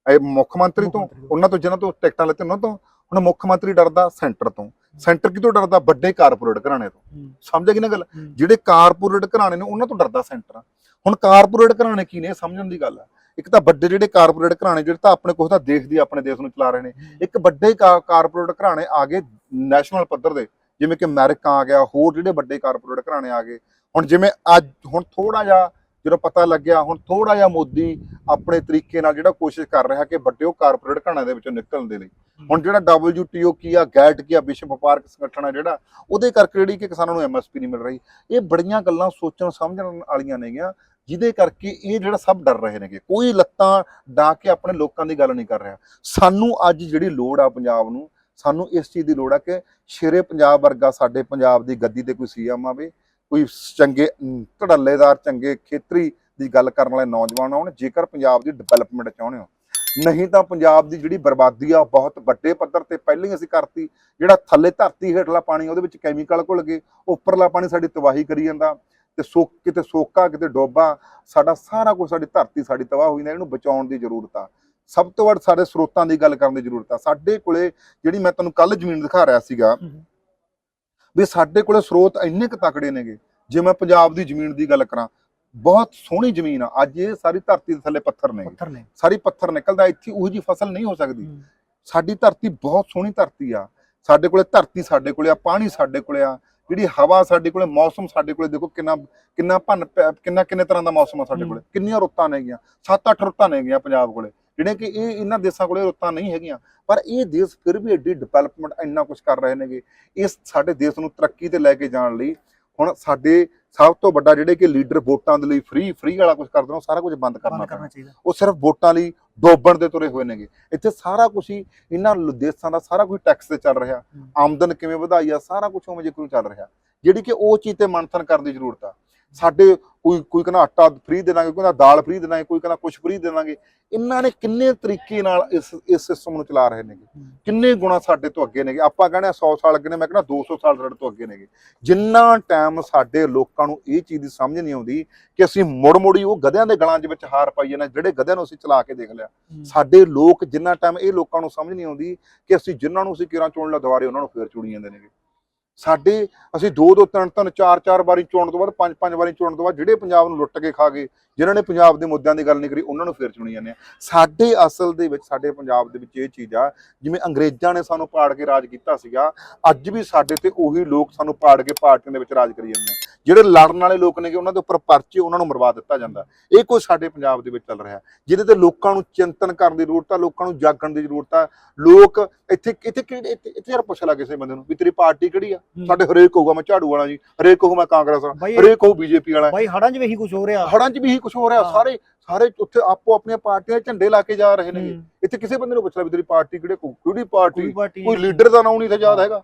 ਇਹ ਮੁੱਖ ਮੰਤਰੀ ਤੋਂ। ਉਹਨਾਂ ਤੋਂ ਜਿਹਨਾਂ ਤੋਂ ਟਿਕਟਾਂ ਲੈਤੇ ਉਹਨਾਂ ਤੋਂ। ਹੁਣ ਮੁੱਖ ਮੰਤਰੀ ਡਰਦਾ ਸੈਂਟਰ ਤੋਂ। ਸੈਂਟਰ ਕਿਤੋਂ ਡਰਦਾ? ਵੱਡੇ ਕਾਰਪੋਰੇਟ ਘਰਾਣੇ ਤੋਂ। ਸਮਝ ਗਏ ਨਾ ਗੱਲ। ਜਿਹੜੇ ਕਾਰਪੋਰੇਟ ਘਰਾਣੇ ਨੇ ਉਹਨਾਂ ਤੋਂ ਡਰਦਾ ਸੈਂਟਰ। ਹੁਣ ਕਾਰਪੋਰੇਟ ਘਰਾਣੇ ਕੀ ਨੇ? ਸਮਝਣ ਦੀ ਗੱਲ ਹੈ। ਇੱਕ ਤਾਂ ਵੱਡੇ ਜਿਹੜੇ ਕਾਰਪੋਰੇਟ ਘਰਾਣੇ ਜਿਹੜੇ ਤਾਂ ਆਪਣੇ ਕੋਲ ਤਾਂ ਦੇਸ਼ ਦੀ ਆਪਣੇ ਦੇਸ਼ ਨੂੰ ਚਲਾ ਰਹੇ ਨੇ। ਇੱਕ ਵੱਡੇ ਕਾਰਪੋਰੇਟ ਘਰਾਣੇ ਆ ਗਏ ਨੈਸ਼ਨਲ ਪੱਧਰ ਦੇ ਜਿਵੇਂ ਕਿ ਅਮਰੀਕਾ ਆ ਗਿਆ ਹੋਰ ਜਿਹੜੇ ਵੱਡੇ ਕਾਰਪੋਰੇਟ ਘਰਾਣੇ ਆ ਗਏ। ਹੁਣ ਜਿਵੇਂ ਅੱਜ ਹੁਣ ਥੋੜਾ ਜਿਹਾ ਜਦੋਂ ਪਤਾ ਲੱਗਿਆ ਹੁਣ ਥੋੜਾ ਜਿਹਾ ਮੋਦੀ ਆਪਣੇ ਤਰੀਕੇ ਨਾਲ ਜਿਹੜਾ ਕੋਸ਼ਿਸ਼ ਕਰ ਰਿਹਾ ਕਿ ਵੱਡੇ ਉਹ ਕਾਰਪੋਰੇਟ ਘਰਾਣਿਆਂ ਦੇ ਵਿੱਚੋਂ ਨਿਕਲਣ ਦੇ ਲਈ। ਹੁਣ ਜਿਹੜਾ WTO ਕੀ ਆ ਗੈਟ ਕੀ ਆ ਵਿਸ਼ਵ ਵਪਾਰਕ ਸੰਗਠਨ ਆ ਜਿਹੜਾ ਉਹਦੇ ਕਰਕੇ ਜਿਹੜੀ ਕਿ ਕਿਸਾਨਾਂ ਨੂੰ ਐਮਐਸਪੀ ਨਹੀਂ ਮਿਲ ਰਹੀ। ਇਹ ਬੜੀਆਂ ਗੱਲਾਂ ਸੋਚਣ ਸਮਝਣ ਵਾਲੀਆਂ ਨੇਗੀਆਂ। ਜਿਹਦੇ ਕਰਕੇ ਇਹ ਜਿਹੜਾ ਸਭ ਡਰ ਰਹੇ ਨੇਗੇ, ਕੋਈ ਲੱਤਾਂ ਡਾ ਕੇ ਆਪਣੇ ਲੋਕਾਂ ਦੀ ਗੱਲ ਨਹੀਂ ਕਰ ਰਿਹਾ। ਸਾਨੂੰ ਅੱਜ ਜਿਹੜੀ ਲੋੜ ਆ ਪੰਜਾਬ ਨੂੰ, ਸਾਨੂੰ ਇਸ ਚੀਜ਼ ਦੀ ਲੋੜ ਆ ਕਿ ਸ਼ੇਰੇ ਪੰਜਾਬ ਵਰਗਾ ਸਾਡੇ ਪੰਜਾਬ ਦੀ ਗੱਦੀ ਤੇ ਕੋਈ ਸੀਐਮ ਆਵੇ, ਕੋਈ ਚੰਗੇ ਧੜੱਲੇਦਾਰ ਚੰਗੇ ਖੇਤਰੀ ਦੀ ਗੱਲ ਕਰਨ ਵਾਲੇ ਨੌਜਵਾਨ ਆਉਣ, ਜੇਕਰ ਪੰਜਾਬ ਦੀ ਡਿਵੈਲਪਮੈਂਟ ਚਾਹੁੰਦੇ ਹੋ। ਨਹੀਂ ਤਾਂ ਪੰਜਾਬ ਦੀ ਜਿਹੜੀ ਬਰਬਾਦੀ ਆ ਬਹੁਤ ਵੱਡੇ ਪੱਧਰ ਤੇ ਪਹਿਲਾਂ ਹੀ ਅਸੀਂ ਕਰਤੀ। ਜਿਹੜਾ ਥੱਲੇ ਧਰਤੀ ਹੇਠਲਾ ਪਾਣੀ ਉਹਦੇ ਵਿੱਚ ਕੈਮੀਕਲ ਘੁਲ ਗਏ, ਉੱਪਰਲਾ ਪਾਣੀ ਸਾਡੀ ਤਬਾਹੀ ਕਰੀ ਜਾਂਦਾ। ਤੇ ਸੋਕ ਕਿਤੇ ਸੋਕਾ ਕਿਤੇ ਡੋਬਾ ਸਾਡਾ ਸਾਰਾ ਕੁਝ ਸਾਡੀ ਧਰਤੀ ਸਾਡੀ ਤਬਾਹ ਹੋਈ ਨਾ ਇਹਨੂੰ ਬਚਾਉਣ ਦੀ ਜ਼ਰੂਰਤ ਆ। ਸਭ ਤੋਂ ਵੱਧ ਸਾਡੇ ਸਰੋਤਾਂ ਦੀ ਗੱਲ ਕਰਨ ਦੀ ਜ਼ਰੂਰਤ ਆ। ਸਾਡੇ ਕੋਲੇ ਜਿਹੜੀ ਮੈਂ ਤੁਹਾਨੂੰ ਕੱਲ ਜ਼ਮੀਨ ਦਿਖਾ ਰਿਹਾ ਸੀਗਾ। ਵੀ ਸਾਡੇ ਕੋਲੇ ਸਰੋਤ ਇੰਨੇ ਕੁ ਤਕੜੇ ਨੇਗੇ ਜੇ ਮੈਂ ਪੰਜਾਬ ਦੀ ਜ਼ਮੀਨ ਦੀ ਗੱਲ ਕਰਾਂ ਬਹੁਤ ਸੋਹਣੀ ਜ਼ਮੀਨ ਆ। ਅੱਜ ਇਹ ਸਾਰੀ ਧਰਤੀ ਦੇ ਥੱਲੇ ਪੱਥਰ ਨੇ। ਸਾਰੀ ਪੱਥਰ ਨਿਕਲਦਾ ਇੱਥੇ ਉਹੋ ਜੀ ਫਸਲ ਨਹੀਂ ਹੋ ਸਕਦੀ। ਸਾਡੀ ਧਰਤੀ ਬਹੁਤ ਸੋਹਣੀ ਧਰਤੀ ਆ। ਸਾਡੇ ਕੋਲੇ ਧਰਤੀ ਸਾਡੇ ਕੋਲੇ ਆ ਪਾਣੀ ਸਾਡੇ ਕੋਲੇ ਆ। ਜਿਹੜੀ ਹਵਾ ਸਾਡੇ ਕੋਲੇ ਮੌਸਮ ਸਾਡੇ ਕੋਲੇ ਦੇਖੋ ਕਿੰਨਾ ਕਿੰਨਾ ਭੰਨ ਕਿੰਨਾ ਕਿੰਨੇ ਤਰ੍ਹਾਂ ਦਾ ਮੌਸਮ ਆ ਸਾਡੇ। ਕੋਲੇ ਕਿੰਨੀਆਂ ਰੁੱਤਾਂ ਨੇਗੀਆਂ ਸੱਤ ਅੱਠ ਰੁੱਤਾਂ ਨੇਗੀਆਂ ਪੰਜਾਬ ਕੋਲੇ ਜਿਹੜੇ ਕਿ ਇਹ ਇਹਨਾਂ ਦੇਸ਼ਾਂ ਕੋਲੇ ਰੁੱਤਾਂ ਨਹੀਂ ਹੈਗੀਆਂ ਪਰ ਇਹ ਦੇਸ਼ ਫਿਰ ਵੀ ਐਡੀ ਡਿਵੈਲਪਮੈਂਟ ਇੰਨਾ ਕੁਝ ਕਰ ਰਹੇ ਨੇਗੇ ਇਸ ਸਾਡੇ ਦੇਸ਼ ਨੂੰ ਤਰੱਕੀ ਤੇ ਲੈ ਕੇ ਜਾਣ ਲਈ ਹੁਣ ਸਾਡੇ ਸਭ ਤੋਂ ਵੱਡਾ ਜਿਹੜੇ ਕਿ ਲੀਡਰ ਵੋਟਾਂ ਦੇ ਲਈ ਫ੍ਰੀ ਫ੍ਰੀ ਵਾਲਾ ਕੁਝ ਕਰਦੇ ਨੇ ਸਾਰਾ ਕੁਝ ਬੰਦ ਕਰਨਾ ਚਾਹੀਦਾ। ਉਹ ਸਿਰਫ ਵੋਟਾਂ ਲਈ ਡੋਬਣ ਦੇ ਤੁਰੇ ਹੋਏ ਨੇਗੇ। ਇੱਥੇ ਸਾਰਾ ਕੁਝ ਹੀ ਇਹਨਾਂ ਦੇਸ਼ਾਂ ਦਾ ਸਾਰਾ ਕੁਝ ਟੈਕਸ ਤੇ ਚੱਲ ਰਿਹਾ। ਆਮਦਨ ਕਿਵੇਂ ਵਧਾਈ ਆ ਸਾਰਾ ਕੁਝ ਉਵੇਂ ਜਿਹਾ ਚੱਲ ਰਿਹਾ। ਜਿਹੜੀ ਕਿ ਉਹ ਚੀਜ਼ ਤੇ ਮੰਥਨ ਕਰਨ ਦੀ ਜ਼ਰੂਰਤ ਆ। ਸਾਡੇ ਕੋਈ ਕੋਈ ਕਹਿੰਦਾ ਆਟਾ ਫ੍ਰੀ ਦੇ ਦਾਂਗੇ ਕੋਈ ਕਹਿੰਦਾ ਦਾਲ ਫ੍ਰੀ ਦੇ ਦਾਂਗੇ ਕੋਈ ਕਹਿੰਦਾ ਕੁਝ ਫ੍ਰੀ ਦੇ ਦਾਂਗੇ ਇਹਨਾਂ ਨੇ ਕਿੰਨੇ ਤਰੀਕੇ ਨਾਲ ਇਸ ਇਸ ਸਿਸਟਮ ਨੂੰ ਚਲਾ ਰਹੇ ਨੇਗੇ। ਕਿੰਨੇ ਗੁਣਾ ਸਾਡੇ ਤੋਂ ਅੱਗੇ ਨੇਗੇ? ਆਪਾਂ ਕਹਿੰਦੇ ਆ 100 ਸਾਲ ਅੱਗੇ ਨੇ ਮੈਂ ਕਹਿੰਦਾ 200 ਸਾਲ ਸਾਡੇ ਤੋਂ ਅੱਗੇ ਨੇਗੇ। ਜਿੰਨਾ ਟਾਈਮ ਸਾਡੇ ਲੋਕਾਂ ਨੂੰ ਇਹ ਚੀਜ਼ ਦੀ ਸਮਝ ਨਹੀਂ ਆਉਂਦੀ ਕਿ ਅਸੀਂ ਮੁੜ ਮੁੜੀ ਉਹ ਗਧਿਆਂ ਦੇ ਗਲਾਂ ਦੇ ਵਿੱਚ ਹਾਰ ਪਾਈਏ ਨਾ ਜਿਹੜੇ ਗਧਿਆਂ ਨੂੰ ਅਸੀਂ ਚਲਾ ਕੇ ਦੇਖ ਲਿਆ। ਸਾਡੇ ਲੋਕ ਜਿੰਨਾ ਟਾਈਮ ਇਹ ਲੋਕਾਂ ਨੂੰ ਸਮਝ ਨਹੀਂ ਆਉਂਦੀ ਕਿ ਅਸੀਂ ਜਿਨ੍ਹਾਂ ਨੂੰ ਅਸੀਂ ਕਿਰਾਂ ਚੁਣ ਲਿਆ ਦੁਬਾਰੇ ਉਹਨਾਂ ਨੂੰ ਫੇਰ ਚੁਣੀ ਜਾਂਦੇ ਨੇਗੇ। ਸਾਡੇ ਅਸੀਂ ਦੋ ਦੋ ਤਿੰਨ ਤਿੰਨ ਚਾਰ ਚਾਰ ਵਾਰੀ ਚੁਣਨ ਤੋਂ ਬਾਅਦ, ਪੰਜ ਪੰਜ ਵਾਰੀ ਚੁਣਨ ਤੋਂ ਬਾਅਦ ਜਿਹੜੇ ਪੰਜਾਬ ਨੂੰ ਲੁੱਟ ਕੇ ਖਾ ਗਏ ਜਿਨ੍ਹਾਂ ਨੇ ਪੰਜਾਬ ਦੇ ਮੁੱਦਿਆਂ ਦੀ ਗੱਲ ਨਹੀਂ ਕਰੀ ਉਹਨਾਂ ਨੂੰ ਫੇਰ ਚੁਣੀ ਜਾਂਦੇ ਆ। ਸਾਡੇ ਅਸਲ ਦੇ ਵਿੱਚ ਸਾਡੇ ਪੰਜਾਬ ਦੇ ਵਿੱਚ ਇਹ ਚੀਜ਼ ਆ ਜਿਵੇਂ ਅੰਗਰੇਜ਼ਾਂ ਨੇ ਸਾਨੂੰ ਪਾੜ ਕੇ ਰਾਜ ਕੀਤਾ ਸੀਗਾ ਅੱਜ ਵੀ ਸਾਡੇ ਤੇ ਉਹੀ ਲੋਕ ਸਾਨੂੰ ਪਾੜ ਕੇ ਪਾਰਟੀਆਂ ਦੇ ਵਿੱਚ ਰਾਜ ਕਰੀ ਜਾਂਦੇ ਆ। ਜਿਹੜੇ ਲੜਨ ਵਾਲੇ ਲੋਕ ਨੇਗੇ ਉਹਨਾਂ ਦੇ ਉੱਪਰ ਪਰਚੇ ਉਹਨਾਂ ਨੂੰ ਮਰਵਾ ਦਿੱਤਾ ਜਾਂਦਾ। ਇਹ ਕੁਝ ਸਾਡੇ ਪੰਜਾਬ ਦੇ ਵਿੱਚ ਚੱਲ ਰਿਹਾ। ਜਿਹਦੇ ਤੇ ਲੋਕਾਂ ਨੂੰ ਚਿੰਤਨ ਕਰਨ ਦੀ ਜ਼ਰੂਰਤ ਆ ਲੋਕਾਂ ਨੂੰ ਜਾਗਣ ਦੀ ਜ਼ਰੂਰਤ ਆ। ਲੋਕ ਇੱਥੇ ਇੱਥੇ ਕਿਹੜੇ ਇੱਥੇ ਯਾਰ ਪੁੱਛ ਲਾ ਕਿਸੇ ਬੰਦੇ ਨੂੰ ਵੀ ਤੇਰੀ ਪਾਰਟੀ ਕਿਹੜੀ ਆ। ਸਾਡੇ ਹਰੇਕ ਕਹੂਗਾ ਮੈਂ ਝਾੜੂ ਵਾਲਾ ਜੀ ਹਰੇਕ ਕਹੂ ਮੈਂ ਕਾਂਗਰਸ ਵਾਲਾ ਹਰੇਕ ਕਹੂ ਬੀਜੇਪੀ ਵਾਲਾ। ਬਾਈ ਹੜਾਂ 'ਚ ਵੀ ਇਹੀ ਕੁਝ ਹੋ ਰਿਹਾ। ਹੜਾਂ 'ਚ ਵੀ ਇਹੀ ਕੁਝ ਹੋ ਰਿਹਾ। ਸਾਰੇ ਸਾਰੇ ਉੱਥੇ ਆਪੋ ਆਪਣੀਆਂ ਪਾਰਟੀਆਂ ਦੇ ਝੰਡੇ ਲਾ ਕੇ ਜਾ ਰਹੇ ਨੇ। ਇੱਥੇ ਕਿਸੇ ਬੰਦੇ ਨੂੰ ਪੁੱਛ ਲੈ ਵੀ ਤੇਰੀ ਪਾਰਟੀ ਕਿਹੜੇ ਕਿਹੜੀ ਪਾਰਟੀ? ਕੋਈ ਲੀਡਰ ਦਾ ਨਾਮ ਨਹੀਂ ਤੇ ਯਾਦ ਹੈਗਾ।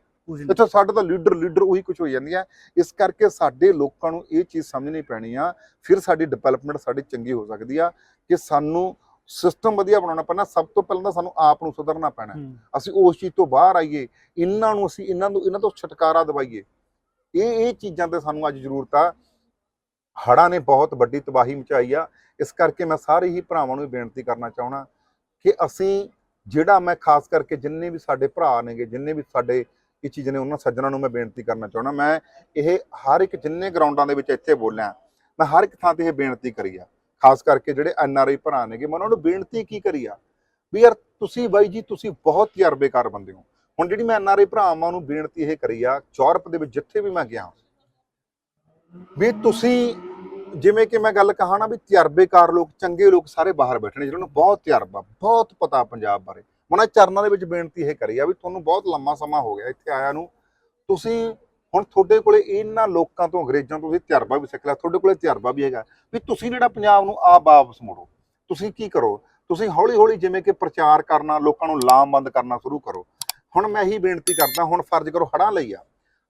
ਇੱਥੇ ਸਾਡੇ ਤਾਂ ਲੀਡਰ ਲੀਡਰ ਉਹੀ ਕੁਝ ਹੋ ਜਾਂਦੀ ਹੈ ਇਸ ਕਰਕੇ ਸਾਡੇ ਲੋਕਾਂ ਨੂੰ ਇਹ ਚੀਜ਼ ਸਮਝਣੀ ਪੈਣੀ ਆ। ਫਿਰ ਸਾਡੀ ਡਿਵੈਲਪਮੈਂਟ ਸਾਡੀ ਚੰਗੀ ਹੋ ਸਕਦੀ ਆ ਕਿ ਸਾਨੂੰ ਸਿਸਟਮ ਵਧੀਆ ਬਣਾਉਣਾ ਪੈਣਾ। ਸਭ ਤੋਂ ਪਹਿਲਾਂ ਤਾਂ ਸਾਨੂੰ ਆਪ ਨੂੰ ਸੁਧਰਨਾ ਪੈਣਾ। ਅਸੀਂ ਉਸ ਚੀਜ਼ ਤੋਂ ਬਾਹਰ ਆਈਏ। ਇਹਨਾਂ ਨੂੰ ਅਸੀਂ ਇਹਨਾਂ ਨੂੰ ਇਹਨਾਂ ਤੋਂ ਛੁਟਕਾਰਾ ਦਿਵਾਈਏ। ਇਹ ਇਹ ਚੀਜ਼ਾਂ ਤੇ ਸਾਨੂੰ ਅੱਜ ਜ਼ਰੂਰਤ ਆ। ਹੜ੍ਹਾਂ ਨੇ ਬਹੁਤ ਵੱਡੀ ਤਬਾਹੀ ਮਚਾਈ ਆ। ਇਸ ਕਰਕੇ ਮੈਂ ਸਾਰੇ ਹੀ ਭਰਾਵਾਂ ਨੂੰ ਇਹ ਬੇਨਤੀ ਕਰਨਾ ਚਾਹਣਾ ਕਿ ਅਸੀਂ ਜਿਹੜਾ ਮੈਂ ਖਾਸ ਕਰਕੇ ਜਿੰਨੇ ਵੀ ਸਾਡੇ ਭਰਾ ਨੇਗੇ, ਜਿੰਨੇ ਵੀ ਸਾਡੇ ਇਹ ਚੀਜ਼ ਨੇ, ਉਹਨਾਂ ਸੱਜਣਾ ਨੂੰ ਮੈਂ ਬੇਨਤੀ ਕਰਨਾ ਚਾਹਣਾ ਮੈਂ ਇਹ ਹਰ ਇੱਕ ਜਿੰਨੇ ਗਰਾਊਂਡਾਂ ਦੇ ਵਿੱਚ ਇੱਥੇ ਬੋਲਿਆ, ਮੈਂ ਹਰ ਇੱਕ ਥਾਂ ਤੇ ਇਹ ਬੇਨਤੀ ਕਰੀ ਆ। ਖਾਸ ਕਰਕੇ ਜਿਹੜੇ ਐਨ ਆਰ ਆਈ ਭਰਾ ਨੇਗੇ, ਮੈਂ ਉਹਨਾਂ ਨੂੰ ਬੇਨਤੀ ਕੀ ਕਰੀ ਆ? ਵੀ ਯਾਰ ਤੁਸੀਂ ਬਾਈ ਜੀ, ਤੁਸੀਂ ਬਹੁਤ ਤਜਰਬੇਕਾਰ ਬੰਦੇ ਹੋ। ਹੁਣ ਜਿਹੜੀ ਮੈਂ ਐਨ ਆਰ ਆਈ ਭਰਾਵਾਂ ਨੂੰ ਬੇਨਤੀ ਇਹ ਕਰੀ ਆ ਯੂਰਪ ਦੇ ਵਿੱਚ ਜਿੱਥੇ ਵੀ ਮੈਂ ਗਿਆ ਵੀ ਤੁਸੀਂ ਜਿਵੇਂ ਕਿ ਮੈਂ ਗੱਲ ਕਹਾਂ ਨਾ ਵੀ ਤਜਰਬੇਕਾਰ ਲੋਕ, ਚੰਗੇ ਲੋਕ ਸਾਰੇ ਬਾਹਰ ਬੈਠੇ ਨੇ ਜਿਹਨਾਂ ਨੂੰ ਬਹੁਤ ਤਜਰਬਾ, ਬਹੁਤ ਪਤਾ ਪੰਜਾਬ ਬਾਰੇ। ਉਹਨਾਂ ਚਰਨਾਂ ਦੇ ਵਿੱਚ ਬੇਨਤੀ ਇਹ ਕਰੀ ਆ ਵੀ ਤੁਹਾਨੂੰ ਬਹੁਤ ਲੰਮਾ ਸਮਾਂ ਹੋ ਗਿਆ ਇੱਥੇ ਆਇਆ ਨੂੰ। ਤੁਸੀਂ ਹੁਣ ਤੁਹਾਡੇ ਕੋਲੇ ਇਹਨਾਂ ਲੋਕਾਂ ਤੋਂ ਅੰਗਰੇਜ਼ਾਂ ਤੋਂ ਤੁਸੀਂ ਤਜਰਬਾ ਵੀ ਸਿੱਖ ਲਿਆ, ਤੁਹਾਡੇ ਕੋਲੇ ਤਜਰਬਾ ਵੀ ਹੈਗਾ। ਵੀ ਤੁਸੀਂ ਜਿਹੜਾ ਪੰਜਾਬ ਨੂੰ ਆਪ ਵਾਪਸ ਮੋੜੋ, ਤੁਸੀਂ ਕੀ ਕਰੋ? ਤੁਸੀਂ ਹੌਲੀ ਹੌਲੀ ਜਿਵੇਂ ਕਿ ਪ੍ਰਚਾਰ ਕਰਨਾ, ਲੋਕਾਂ ਨੂੰ ਲਾਮਬੰਦ ਕਰਨਾ ਸ਼ੁਰੂ ਕਰੋ। ਹੁਣ ਮੈਂ ਇਹੀ ਬੇਨਤੀ ਕਰਦਾ, ਹੁਣ ਫਰਜ਼ ਕਰੋ ਹੜਾਂ ਲਈ ਆ।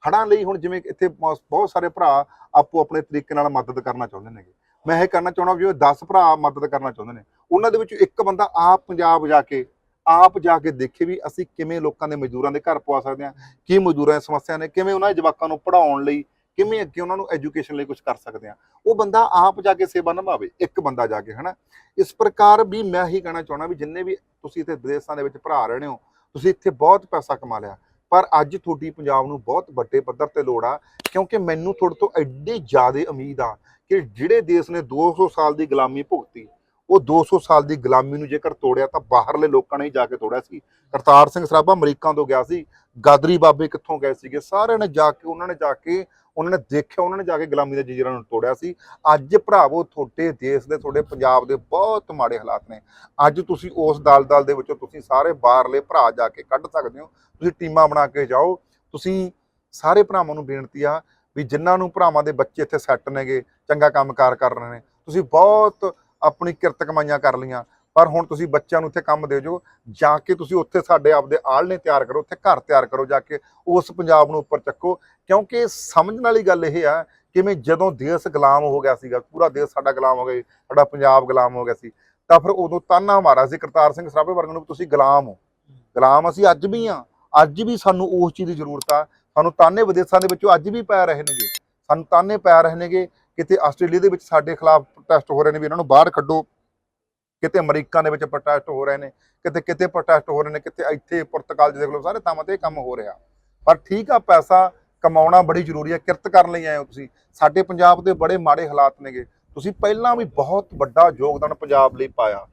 ਹੜਾਂ ਲਈ ਹੁਣ ਜਿਵੇਂ ਇੱਥੇ ਬਹੁਤ ਬਹੁਤ ਸਾਰੇ ਭਰਾ ਆਪੋ ਆਪਣੇ ਤਰੀਕੇ ਨਾਲ ਮਦਦ ਕਰਨਾ ਚਾਹੁੰਦੇ ਨੇਗੇ। ਮੈਂ ਇਹ ਕਰਨਾ ਚਾਹੁੰਦਾ ਵੀ ਉਹ 10 ਭਰਾ ਮਦਦ ਕਰਨਾ ਚਾਹੁੰਦੇ ਨੇ। ਉਹਨਾਂ ਦੇ ਵਿੱਚੋਂ ਇੱਕ ਬੰਦਾ ਆਪ ਪੰਜਾਬ ਜਾ ਕੇ, ਆਪ ਜਾ ਕੇ ਦੇਖੇ ਵੀ ਅਸੀਂ ਕਿਵੇਂ ਲੋਕਾਂ ਦੇ ਮਜ਼ਦੂਰਾਂ ਦੇ ਘਰ ਪਵਾ ਸਕਦੇ ਹਾਂ, ਕੀ ਮਜ਼ਦੂਰਾਂ ਦੀ ਸਮੱਸਿਆ ਨੇ, ਕਿਵੇਂ ਉਹਨਾਂ ਦੇ ਜਵਾਕਾਂ ਨੂੰ ਪੜ੍ਹਾਉਣ ਲਈ, ਕਿਵੇਂ ਅੱਗੇ ਉਹਨਾਂ ਨੂੰ ਐਜੂਕੇਸ਼ਨ ਲਈ ਕੁਝ ਕਰ ਸਕਦੇ ਹਾਂ। ਉਹ ਬੰਦਾ ਆਪ ਜਾ ਕੇ ਸੇਵਾ ਨਿਭਾਵੇ, ਇੱਕ ਬੰਦਾ ਜਾ ਕੇ, ਹਨਾ? ਇਸ ਪ੍ਰਕਾਰ ਵੀ ਮੈਂ ਇਹੀ ਕਹਿਣਾ ਚਾਹੁੰਦਾ ਵੀ ਜਿੰਨੇ ਵੀ ਤੁਸੀਂ ਇੱਥੇ ਵਿਦੇਸ਼ਾਂ ਦੇ ਵਿੱਚ ਭਰਾ ਰਹਿਣੇ ਹੋ, ਤੁਸੀਂ ਇੱਥੇ ਬਹੁਤ ਪੈਸਾ ਕਮਾ ਲਿਆ। ਪਰ ਅੱਜ ਤੁਹਾਡੀ ਪੰਜਾਬ ਨੂੰ ਬਹੁਤ ਵੱਡੇ ਪੱਧਰ ਤੇ ਲੋੜ ਆ, ਕਿਉਂਕਿ ਮੈਨੂੰ ਤੁਹਾਡੇ ਤੋਂ ਐਡੀ ਜ਼ਿਆਦਾ ਉਮੀਦ ਆ ਕਿ ਜਿਹੜੇ ਦੇਸ਼ ਨੇ 200 ਸਾਲ ਦੀ ਗੁਲਾਮੀ ਭੁਗਤੀ ਉਹ 200 ਸਾਲ ਦੀ ਗੁਲਾਮੀ ਨੂੰ ਜੇਕਰ ਤੋੜਿਆ ਤਾਂ ਬਾਹਰਲੇ ਲੋਕਾਂ ਨੇ ਹੀ ਜਾ ਕੇ ਤੋੜਿਆ ਸੀ। ਕਰਤਾਰ ਸਿੰਘ ਸਰਾਭਾ ਅਮਰੀਕਾ ਤੋਂ ਗਿਆ ਸੀ। ਗਾਦਰੀ ਬਾਬੇ ਕਿੱਥੋਂ ਗਏ ਸੀਗੇ? ਸਾਰਿਆਂ ਨੇ ਜਾ ਕੇ, ਉਹਨਾਂ ਨੇ ਜਾ ਕੇ, ਉਹਨਾਂ ਨੇ ਦੇਖਿਆ, ਉਹਨਾਂ ਨੇ ਜਾ ਕੇ ਗੁਲਾਮੀ ਦੇ ਜੰਜੀਰਾਂ ਨੂੰ ਤੋੜਿਆ ਸੀ। ਅੱਜ ਭਰਾਵੋ, ਤੁਹਾਡੇ ਦੇਸ਼ ਦੇ, ਤੁਹਾਡੇ ਪੰਜਾਬ ਦੇ ਬਹੁਤ ਮਾੜੇ ਹਾਲਾਤ ਨੇ। ਅੱਜ ਤੁਸੀਂ ਉਸ ਦਲ-ਦਲ ਦੇ ਵਿੱਚੋਂ ਤੁਸੀਂ ਸਾਰੇ ਬਾਹਰਲੇ ਭਰਾ ਜਾ ਕੇ ਕੱਢ ਸਕਦੇ ਹੋ। ਤੁਸੀਂ ਟੀਮਾਂ ਬਣਾ ਕੇ ਜਾਓ। ਤੁਸੀਂ ਸਾਰੇ ਭਰਾਵਾਂ ਨੂੰ ਬੇਨਤੀ ਆ ਵੀ ਜਿਨ੍ਹਾਂ ਨੂੰ ਭਰਾਵਾਂ ਦੇ ਬੱਚੇ ਇੱਥੇ ਸੈੱਟ ਨੇਗੇ, ਚੰਗਾ ਕੰਮਕਾਰ ਕਰ ਰਹੇ ਨੇ, ਤੁਸੀਂ ਬਹੁਤ ਆਪਣੀ ਕਿਰਤ ਕਮਾਈਆਂ ਕਰ ਲਈਆਂ। ਪਰ ਹੁਣ ਤੁਸੀਂ ਬੱਚਿਆਂ ਨੂੰ ਇੱਥੇ ਕੰਮ ਦੇ ਜੋ ਜਾ ਕੇ ਤੁਸੀਂ ਉੱਥੇ ਸਾਡੇ ਆਪਦੇ ਆਲਣੇ ਤਿਆਰ ਕਰੋ ਉੱਥੇ ਘਰ ਤਿਆਰ ਕਰੋ ਜਾ ਕੇ ਉਸ ਪੰਜਾਬ ਨੂੰ ਉੱਪਰ ਚੱਕੋ। ਕਿਉਂਕਿ ਸਮਝਣ ਵਾਲੀ ਗੱਲ ਇਹ ਆ ਕਿਵੇਂ ਜਦੋਂ ਦੇਸ਼ ਗੁਲਾਮ ਹੋ ਗਿਆ ਸੀਗਾ ਪੂਰਾ ਦੇਸ਼ ਸਾਡਾ ਗੁਲਾਮ ਹੋ ਗਿਆ ਸੀ, ਸਾਡਾ ਪੰਜਾਬ ਗੁਲਾਮ ਹੋ ਗਿਆ ਸੀ ਤਾਂ ਫਿਰ ਉਦੋਂ ਤਾਨਾ ਮਾਰਾ ਸੀ ਕਰਤਾਰ ਸਿੰਘ ਸਰਾਭੇ ਵਰਗ ਨੂੰ ਵੀ ਤੁਸੀਂ ਗੁਲਾਮ ਹੋ। ਗੁਲਾਮ ਅਸੀਂ ਅੱਜ ਵੀ ਆ ਅੱਜ ਵੀ ਸਾਨੂੰ ਉਸ ਚੀਜ਼ ਦੀ ਜ਼ਰੂਰਤ ਆ। ਸਾਨੂੰ ਤਾਨੇ ਵਿਦੇਸ਼ਾਂ ਦੇ ਵਿੱਚੋਂ ਅੱਜ ਵੀ ਪੈ ਰਹੇ ਨੇਗੇ। ਸਾਨੂੰ ਤਾਨੇ ਪੈ ਰਹੇ ਨੇਗੇ ਕਿਤੇ ਆਸਟ੍ਰੇਲੀਆ ਦੇ ਵਿੱਚ ਸਾਡੇ ਖਿਲਾਫ ਪ੍ਰੋਟੈਸਟ ਹੋ ਰਹੇ ਨੇ ਵੀ ਇਹਨਾਂ ਨੂੰ ਬਾਹਰ ਕੱਢੋ। ਕਿਤੇ ਅਮਰੀਕਾ ਦੇ ਵਿੱਚ ਪ੍ਰੋਟੈਸਟ ਹੋ ਰਹੇ ਨੇ, ਕਿਤੇ ਕਿਤੇ ਪ੍ਰੋਟੈਸਟ ਹੋ ਰਹੇ ਨੇ, ਕਿਤੇ ਇੱਥੇ ਪੁਰਤਗਾਲ 'ਚ ਦੇਖ ਲਓ ਸਾਰੇ ਥਾਵਾਂ ਤੇ ਕੰਮ ਹੋ ਰਿਹਾ। ਪਰ ਠੀਕ ਆ, ਪੈਸਾ ਕਮਾਉਣਾ ਬੜੀ ਜ਼ਰੂਰੀ ਹੈ ਕਿਰਤ ਕਰਨ ਲਈ ਆਏ ਹੋ ਤੁਸੀਂ। ਸਾਡੇ ਪੰਜਾਬ ਦੇ ਬੜੇ ਮਾੜੇ ਹਾਲਾਤ ਨੇਗੇ। ਤੁਸੀਂ ਪਹਿਲਾਂ ਵੀ ਬਹੁਤ ਵੱਡਾ ਯੋਗਦਾਨ ਪੰਜਾਬ ਲਈ ਪਾਇਆ।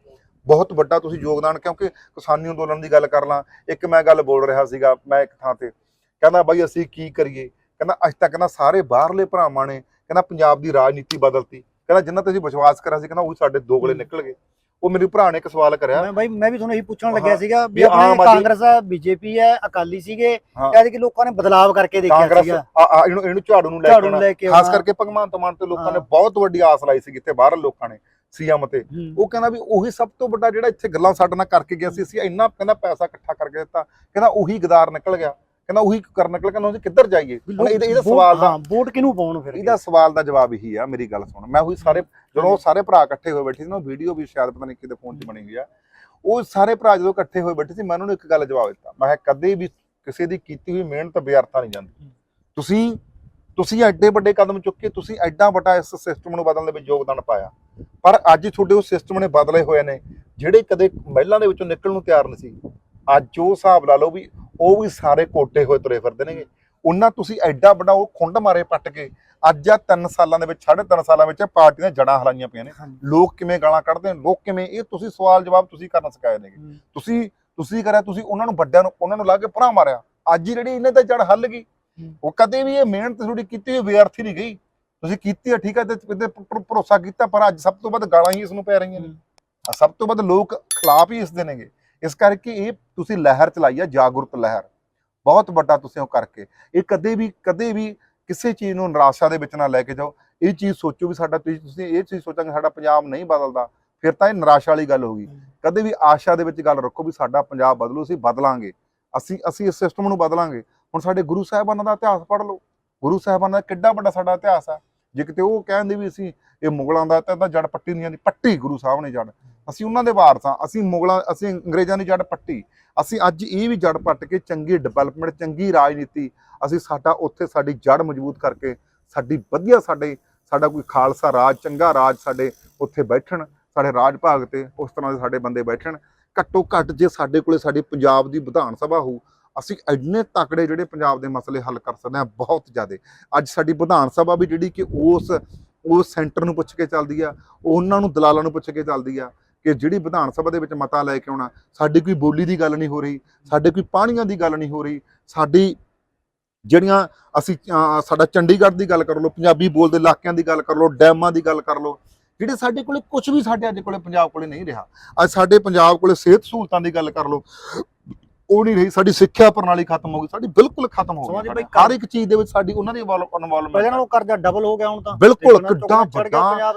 ਬਹੁਤ ਵੱਡਾ ਤੁਸੀਂ ਯੋਗਦਾਨ, ਕਿਉਂਕਿ ਕਿਸਾਨੀ ਅੰਦੋਲਨ ਦੀ ਗੱਲ ਕਰ ਲਾਂ, ਇੱਕ ਮੈਂ ਗੱਲ ਬੋਲ ਰਿਹਾ ਸੀਗਾ ਮੈਂ ਇੱਕ ਥਾਂ ਤੇ। ਕਹਿੰਦਾ ਬਾਈ ਅਸੀਂ ਕੀ ਕਰੀਏ? ਕਹਿੰਦਾ ਅੱਜ ਤੱਕ ਨਾ ਸਾਰੇ ਬਾਹਰਲੇ ਭਰਾਵਾਂ ਨੇ ਕਹਿੰਦਾ ਪੰਜਾਬ ਦੀ ਰਾਜਨੀਤੀ ਬਦਲਤੀ। ਕਹਿੰਦਾ ਜਿੰਨਾ ਤੇ ਅਸੀਂ ਵਿਸ਼ਵਾਸ ਕਰਿਆ ਸੀ ਕਹਿੰਦਾ ਉਹ ਸਾਡੇ ਦੋਗਲੇ ਨਿਕਲ ਗਏ। ਉਹ ਮੇਰੇ ਭਰਾ ਨੇ ਇੱਕ ਸਵਾਲ ਕਰਿਆ। ਮੈਂ ਬਾਈ ਮੈਂ ਵੀ ਤੁਹਾਨੂੰ ਇਹੀ ਪੁੱਛਣ ਲੱਗਿਆ ਸੀਗਾ ਵੀ ਆਪਣੇ ਕਾਂਗਰਸ ਹੈ ਬੀਜੇਪੀ ਹੈ ਅਕਾਲੀ ਸੀਗੇ। ਐਦ ਕਿ ਲੋਕਾਂ ਨੇ ਬਦਲਾਵ ਕਰਕੇ ਦੇਖਿਆ ਸੀਗਾ। ਇਹਨੂੰ ਇਹਨੂੰ ਝਾੜੂ ਨੂੰ ਲੈ ਕੇ ਖਾਸ। ਕਰਕੇ ਭਗਵੰਤ ਮਾਨ ਤੇ ਲੋਕਾਂ ਨੇ। ਬਹੁਤ ਵੱਡੀ ਆਸ ਲਾਈ ਸੀ ਕਿਤੇ ਬਾਹਰ ਲੋਕਾਂ ਨੇ ਸੀਐਮ ਤੇ। ਉਹ ਕਹਿੰਦਾ ਵੀ ਉਹੀ ਸਭ ਤੋਂ ਵੱਡਾ ਜਿਹੜਾ ਇੱਥੇ ਗੱਲਾਂ ਸਾਡੇ ਨਾਲ ਕਰਕੇ ਗਿਆ ਸੀ ਅਸੀਂ ਇੰਨਾ ਕਹਿੰਦਾ ਪੈਸਾ ਇਕੱਠਾ ਕਰਕੇ ਦਿੱਤਾ। ਕਹਿੰਦਾ ਉਹੀ ਗਦਾਰ ਨਿਕਲ ਗਿਆ। ਕਹਿੰਦਾ ਉਹੀ ਕਰਨ ਨਿਕਲ ਕਹਿੰਦਾ ਅਸੀਂ ਕਿੱਧਰ ਜਾਈਏ? ਹੁਣ ਇਹਦਾ ਇਹਦਾ ਸਵਾਲ ਦਾ ਹਾਂ ਵੋਟ ਕਿਹਨੂੰ ਪਾਉਣ ਫਿਰ ਇਹਦਾ ਸਵਾਲ ਦਾ ਜਵਾਬ ਇਹੀ ਆ ਮੇਰੀ ਗੱਲ ਸੁਣ। ਮੈਂ ਉਹੀ ਸਾਰੇ ਜਦੋਂ ਸਾਰੇ ਭਰਾ ਇਕੱਠੇ ਹੋਏ ਬੈਠੇ ਸੀ ਨਾ ਵੀਡੀਓ ਵੀ ਸ਼ਾਇਦ ਪਤਾ ਨਹੀਂ ਕਿਤੇ ਫੋਨ 'ਚ ਬਣੀ ਹੋਈ ਆ। ਉਹ ਸਾਰੇ ਭਰਾ ਜਦੋਂ ਇਕੱਠੇ ਹੋਏ ਬੈਠੇ ਸੀ ਮੈਂ ਉਹਨਾਂ ਨੂੰ ਇੱਕ ਗੱਲ ਜਵਾਬ ਦਿੱਤਾ। ਮੈਂ ਕਿਹਾ ਕਦੇ ਵੀ ਕਿਸੇ ਦੀ ਕੀਤੀ ਹੋਈ ਮਿਹਨਤ ਬੇਅਰਥਾ ਨਹੀਂ ਜਾਂਦੀ। ਤੁਸੀਂ ਤੁਸੀਂ ਐਡੇ ਵੱਡੇ ਕਦਮ ਚੁੱਕੇ ਤੁਸੀਂ ਐਡਾ ਵੱਡਾ ਇਸ ਸਿਸਟਮ ਨੂੰ ਬਦਲਣ ਦੇ ਵਿੱਚ ਯੋਗਦਾਨ ਪਾਇਆ। ਪਰ ਅੱਜ ਤੁਹਾਡੇ ਉਹ ਸਿਸਟਮ ਨੇ ਬਦਲੇ ਹੋਏ ਨੇ ਜਿਹੜੇ ਕਦੇ ਮਹਿਲਾਂ ਦੇ ਵਿੱਚੋਂ ਨਿਕਲਣ ਨੂੰ ਤਿਆਰ ਨਹੀਂ ਸੀ। ਅੱਜ ਉਹ ਹਿਸਾਬ ਲਾ ਲਓ ਵੀ ਉਹ ਵੀ ਸਾਰੇ ਕੋਟੇ ਹੋਏ ਤੁਰੇ ਫਿਰਦੇ ਨੇਗੇ। ਉਹਨਾਂ ਤੁਸੀਂ ਐਡਾ ਵੱਡਾ ਉਹ ਖੁੰਡ ਮਾਰੇ ਪੱਟ ਕੇ ਅੱਜ ਆ 3 ਸਾਲਾਂ ਦੇ ਵਿੱਚ 3.5 ਸਾਲਾਂ ਵਿੱਚ ਪਾਰਟੀ ਦੀਆਂ ਜੜਾਂ ਹਲਾਈਆਂ ਪਈਆਂ ਨੇ। ਲੋਕ ਕਿਵੇਂ ਗਾਲਾਂ ਕੱਢਦੇ ਨੇ? ਲੋਕ ਕਿਵੇਂ? ਇਹ ਤੁਸੀਂ ਸਵਾਲ ਜਵਾਬ ਤੁਸੀਂ ਕਰਨਾ ਸਿਖਾਏ ਨੇਗੇ। ਤੁਸੀਂ ਤੁਸੀਂ ਕਰਿਆ ਤੁਸੀਂ ਉਹਨਾਂ ਨੂੰ ਵੱਡਿਆਂ ਨੂੰ ਉਹਨਾਂ ਨੂੰ ਲਾ ਕੇ ਭਰਾ ਮਾਰਿਆ। ਅੱਜ ਹੀ ਜਿਹੜੀ ਇਹਨਾਂ ਤੇ ਜੜ ਹੱਲ ਗਈ। ਉਹ ਕਦੇ ਵੀ ਇਹ ਮਿਹਨਤ ਤੁਹਾਡੀ ਕੀਤੀ ਹੋਈ ਵਿਅਰਥੀ ਨਹੀਂ ਗਈ। ਤੁਸੀਂ ਕੀਤੀ ਹੈ ਠੀਕ ਹੈ ਤੇ ਭਰੋਸਾ ਕੀਤਾ ਪਰ ਅੱਜ ਸਭ ਤੋਂ ਵੱਧ ਗਾਲਾਂ ਹੀ ਇਸ ਨੂੰ ਪੈ ਰਹੀਆਂ ਨੇ। ਸਭ ਤੋਂ ਵੱਧ ਲੋਕ ਖਿਲਾਫ ਹੀ ਇਸ ਦੇ ਨੇਗੇ। ਇਸ ਕਰਕੇ ਇਹ ਤੁਸੀਂ ਲਹਿਰ ਚਲਾਈ ਆ ਜਾਗਰੂਕ ਲਹਿਰ। ਬਹੁਤ ਵੱਡਾ ਤੁਸੀਂ ਉਹ ਕਰਕੇ। ਇਹ ਕਦੇ ਵੀ ਕਦੇ ਵੀ ਕਿਸੇ ਚੀਜ਼ ਨੂੰ ਨਿਰਾਸ਼ਾ ਦੇ ਵਿੱਚ ਨਾ ਲੈ ਕੇ ਜਾਓ। ਇਹ ਚੀਜ਼ ਸੋਚੋ ਵੀ ਸਾਡਾ ਤੁਸੀਂ ਇਹ ਚੀਜ਼ ਸੋਚਾਂਗੇ ਸਾਡਾ ਪੰਜਾਬ ਨਹੀਂ ਬਦਲਦਾ ਫਿਰ ਤਾਂ ਇਹ ਨਿਰਾਸ਼ਾ ਵਾਲੀ ਗੱਲ ਹੋ ਗਈ। ਕਦੇ ਵੀ ਆਸ਼ਾ ਦੇ ਵਿੱਚ ਗੱਲ ਰੱਖੋ ਵੀ ਸਾਡਾ ਪੰਜਾਬ ਬਦਲੂ ਅਸੀਂ ਬਦਲਾਂਗੇ। ਅਸੀਂ ਅਸੀਂ ਇਸ ਸਿਸਟਮ ਨੂੰ ਬਦਲਾਂਗੇ। ਹੁਣ ਸਾਡੇ ਗੁਰੂ ਸਾਹਿਬਾਨਾਂ ਦਾ ਇਤਿਹਾਸ ਪੜ੍ਹ ਲਓ। ਗੁਰੂ ਸਾਹਿਬਾਨਾਂ ਦਾ ਕਿੱਡਾ ਵੱਡਾ ਸਾਡਾ ਇਤਿਹਾਸ ਹੈ ਜੇ ਕਿਤੇ ਉਹ ਕਹਿੰਦੇ ਵੀ ਅਸੀਂ ਇਹ ਮੁਗਲਾਂ ਦਾ ਤਾਂ ਜੜ ਪੱਟੀ ਨਹੀਂ ਜਾਂਦੀ ਪੱਟੀ ਗੁਰੂ ਸਾਹਿਬ ਨੇ ਜੜ ਅਸੀਂ ਉਹਨਾਂ ਦੇ ਵਾਰਸ ਹਾਂ, ਅਸੀਂ ਮੁਗਲਾਂ, ਅਸੀਂ ਅੰਗਰੇਜ਼ਾਂ ਦੀ ਜੜ ਪੱਟੀ, ਅਸੀਂ ਅੱਜ ਇਹ ਵੀ ਜੜ ਪੱਟ ਕੇ ਚੰਗੀ ਡਿਵੈਲਪਮੈਂਟ ਚੰਗੀ ਰਾਜਨੀਤੀ, ਅਸੀਂ ਸਾਡਾ ਉੱਥੇ ਸਾਡੀ ਜੜ ਮਜ਼ਬੂਤ ਕਰਕੇ ਸਾਡੀ ਵਧੀਆ ਸਾਡੇ, ਸਾਡਾ ਕੋਈ ਖਾਲਸਾ ਰਾਜ, ਚੰਗਾ ਰਾਜ ਸਾਡੇ ਉੱਥੇ ਬੈਠਣ, ਸਾਡੇ ਰਾਜ ਭਾਗ ਤੇ ਉਸ ਤਰ੍ਹਾਂ ਦੇ ਸਾਡੇ ਬੰਦੇ ਬੈਠਣ। ਘੱਟੋ ਘੱਟ ਜੇ ਸਾਡੇ ਕੋਲੇ ਸਾਡੀ ਪੰਜਾਬ ਦੀ ਵਿਧਾਨ ਸਭਾ ਹੋਊ, ਅਸੀਂ ਇੰਨੇ ਤਕੜੇ ਜਿਹੜੇ ਪੰਜਾਬ ਦੇ ਮਸਲੇ ਹੱਲ ਕਰ ਸਕਦੇ ਹਾਂ, ਬਹੁਤ ਜ਼ਿਆਦੇ। ਅੱਜ ਸਾਡੀ ਵਿਧਾਨ ਸਭਾ ਵੀ ਜਿਹੜੀ ਕਿ ਉਸ ਉਸ ਸੈਂਟਰ ਨੂੰ ਪੁੱਛ ਕੇ ਚੱਲਦੀ ਆ, ਉਹਨਾਂ ਨੂੰ ਦਲਾਲਾਂ ਨੂੰ ਪੁੱਛ ਕੇ ਚੱਲਦੀ ਆ ਕਿ ਜਿਹੜੀ ਵਿਧਾਨ ਸਭਾ ਦੇ ਵਿੱਚ ਮਤਾ ਲੈ ਕੇ ਆਉਣਾ ਸਾਡੀ ਕੋਈ ਬੋਲੀ ਦੀ ਗੱਲ ਨਹੀਂ ਹੋ ਰਹੀ ਸਾਡੇ ਕੋਈ ਪਾਣੀਆਂ ਦੀ ਗੱਲ ਨਹੀਂ ਹੋ ਰਹੀ ਸਾਡੀ ਜਿਹੜੀਆਂ ਅਸੀਂ ਸਾਡਾ ਚੰਡੀਗੜ੍ਹ ਦੀ ਗੱਲ ਕਰ ਲਓ ਪੰਜਾਬੀ ਬੋਲਦੇ ਇਲਾਕਿਆਂ ਦੀ ਗੱਲ ਕਰ ਲਓ ਡੈਮਾਂ ਦੀ ਗੱਲ ਕਰ ਲਓ ਜਿਹੜੇ ਸਾਡੇ ਕੋਲੇ ਕੁਝ ਵੀ ਸਾਡੇ ਅੱਜ ਕੋਲੇ ਪੰਜਾਬ ਕੋਲੇ ਨਹੀਂ ਰਿਹਾ ਅੱਜ ਸਾਡੇ ਪੰਜਾਬ ਕੋਲੇ ਸਿਹਤ ਸਹੂਲਤਾਂ ਦੀ ਗੱਲ ਕਰ ਲਓ ਉਹ ਨਹੀਂ ਰਹੀ ਸਾਡੀ ਸਿੱਖਿਆ ਪ੍ਰਣਾਲੀ ਖਤਮ ਹੋ ਗਈ ਸਾਡੀ ਬਿਲਕੁਲ ਖਤਮ ਹੋ ਗਈ। ਹਰ ਇੱਕ ਚੀਜ਼ ਦੇ ਵਿੱਚ ਸਾਡੀ ਉਹਨਾਂ ਦੀ ਪਹਿਲਾਂ ਇਨਵੋਲਵਮੈਂਟ ਨਾਲੋਂ ਕਰਜ਼ਾ ਡਬਲ ਹੋ ਗਿਆ ਹੁਣ ਤਾਂ ਬਿਲਕੁਲ ਗਿਆ ਵੱਡਾ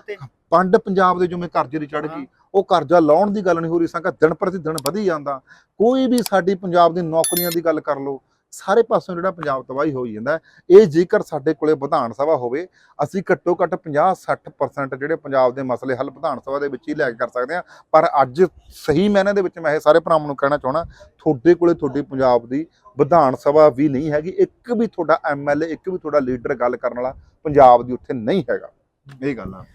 ਪੰਡ ਪੰਜਾਬ ਦੇ ਜਿਵੇਂ ਕਰਜ਼ੇ ਦੀ ਚੜ। ਗਈ ਉਹ ਕਰਜ਼ਾ ਲਾਉਣ ਦੀ ਗੱਲ ਨਹੀਂ ਹੋ ਰਹੀ ਸੰਗਾ ਦਿਨ ਪ੍ਰਤੀ ਦਿਨ ਵਧੀ ਜਾਂਦਾ। ਕੋਈ ਵੀ ਸਾਡੀ ਪੰਜਾਬ ਦੀ ਨੌਕਰੀਆਂ ਦੀ ਗੱਲ ਕਰ ਲਓ, ਸਾਰੇ ਪਾਸੋਂ ਜਿਹੜਾ ਪੰਜਾਬ ਤਬਾਹੀ ਹੋਈ ਜਾਂਦਾ ਇਹ ਜੇਕਰ ਸਾਡੇ ਕੋਲੇ ਵਿਧਾਨ ਸਭਾ ਹੋਵੇ, ਅਸੀਂ ਘੱਟੋ ਘੱਟ 50-60% ਜਿਹੜੇ ਪੰਜਾਬ ਦੇ ਮਸਲੇ ਹੱਲ ਵਿਧਾਨ ਸਭਾ ਦੇ ਵਿੱਚ ਹੀ ਲੈ ਕੇ ਕਰ ਸਕਦੇ ਹਾਂ। ਪਰ ਅੱਜ ਸਹੀ ਮੈਨੇ ਦੇ ਵਿੱਚ ਮੈਂ ਇਹ ਸਾਰੇ ਭਰਾਵਾਂ ਨੂੰ ਕਹਿਣਾ ਚਾਹਣਾ ਤੁਹਾਡੇ ਕੋਲੇ ਤੁਹਾਡੀ ਪੰਜਾਬ ਦੀ ਵਿਧਾਨ ਸਭਾ ਵੀ ਨਹੀਂ ਹੈਗੀ, ਇੱਕ ਵੀ ਤੁਹਾਡਾ ਐਮਐਲਏ ਇੱਕ ਵੀ ਤੁਹਾਡਾ ਲੀਡਰ ਗੱਲ ਕਰਨ ਵਾਲਾ ਪੰਜਾਬ ਦੀ ਉੱਥੇ ਨਹੀਂ ਹੈਗਾ। ਇਹ ਗੱਲ ਆ।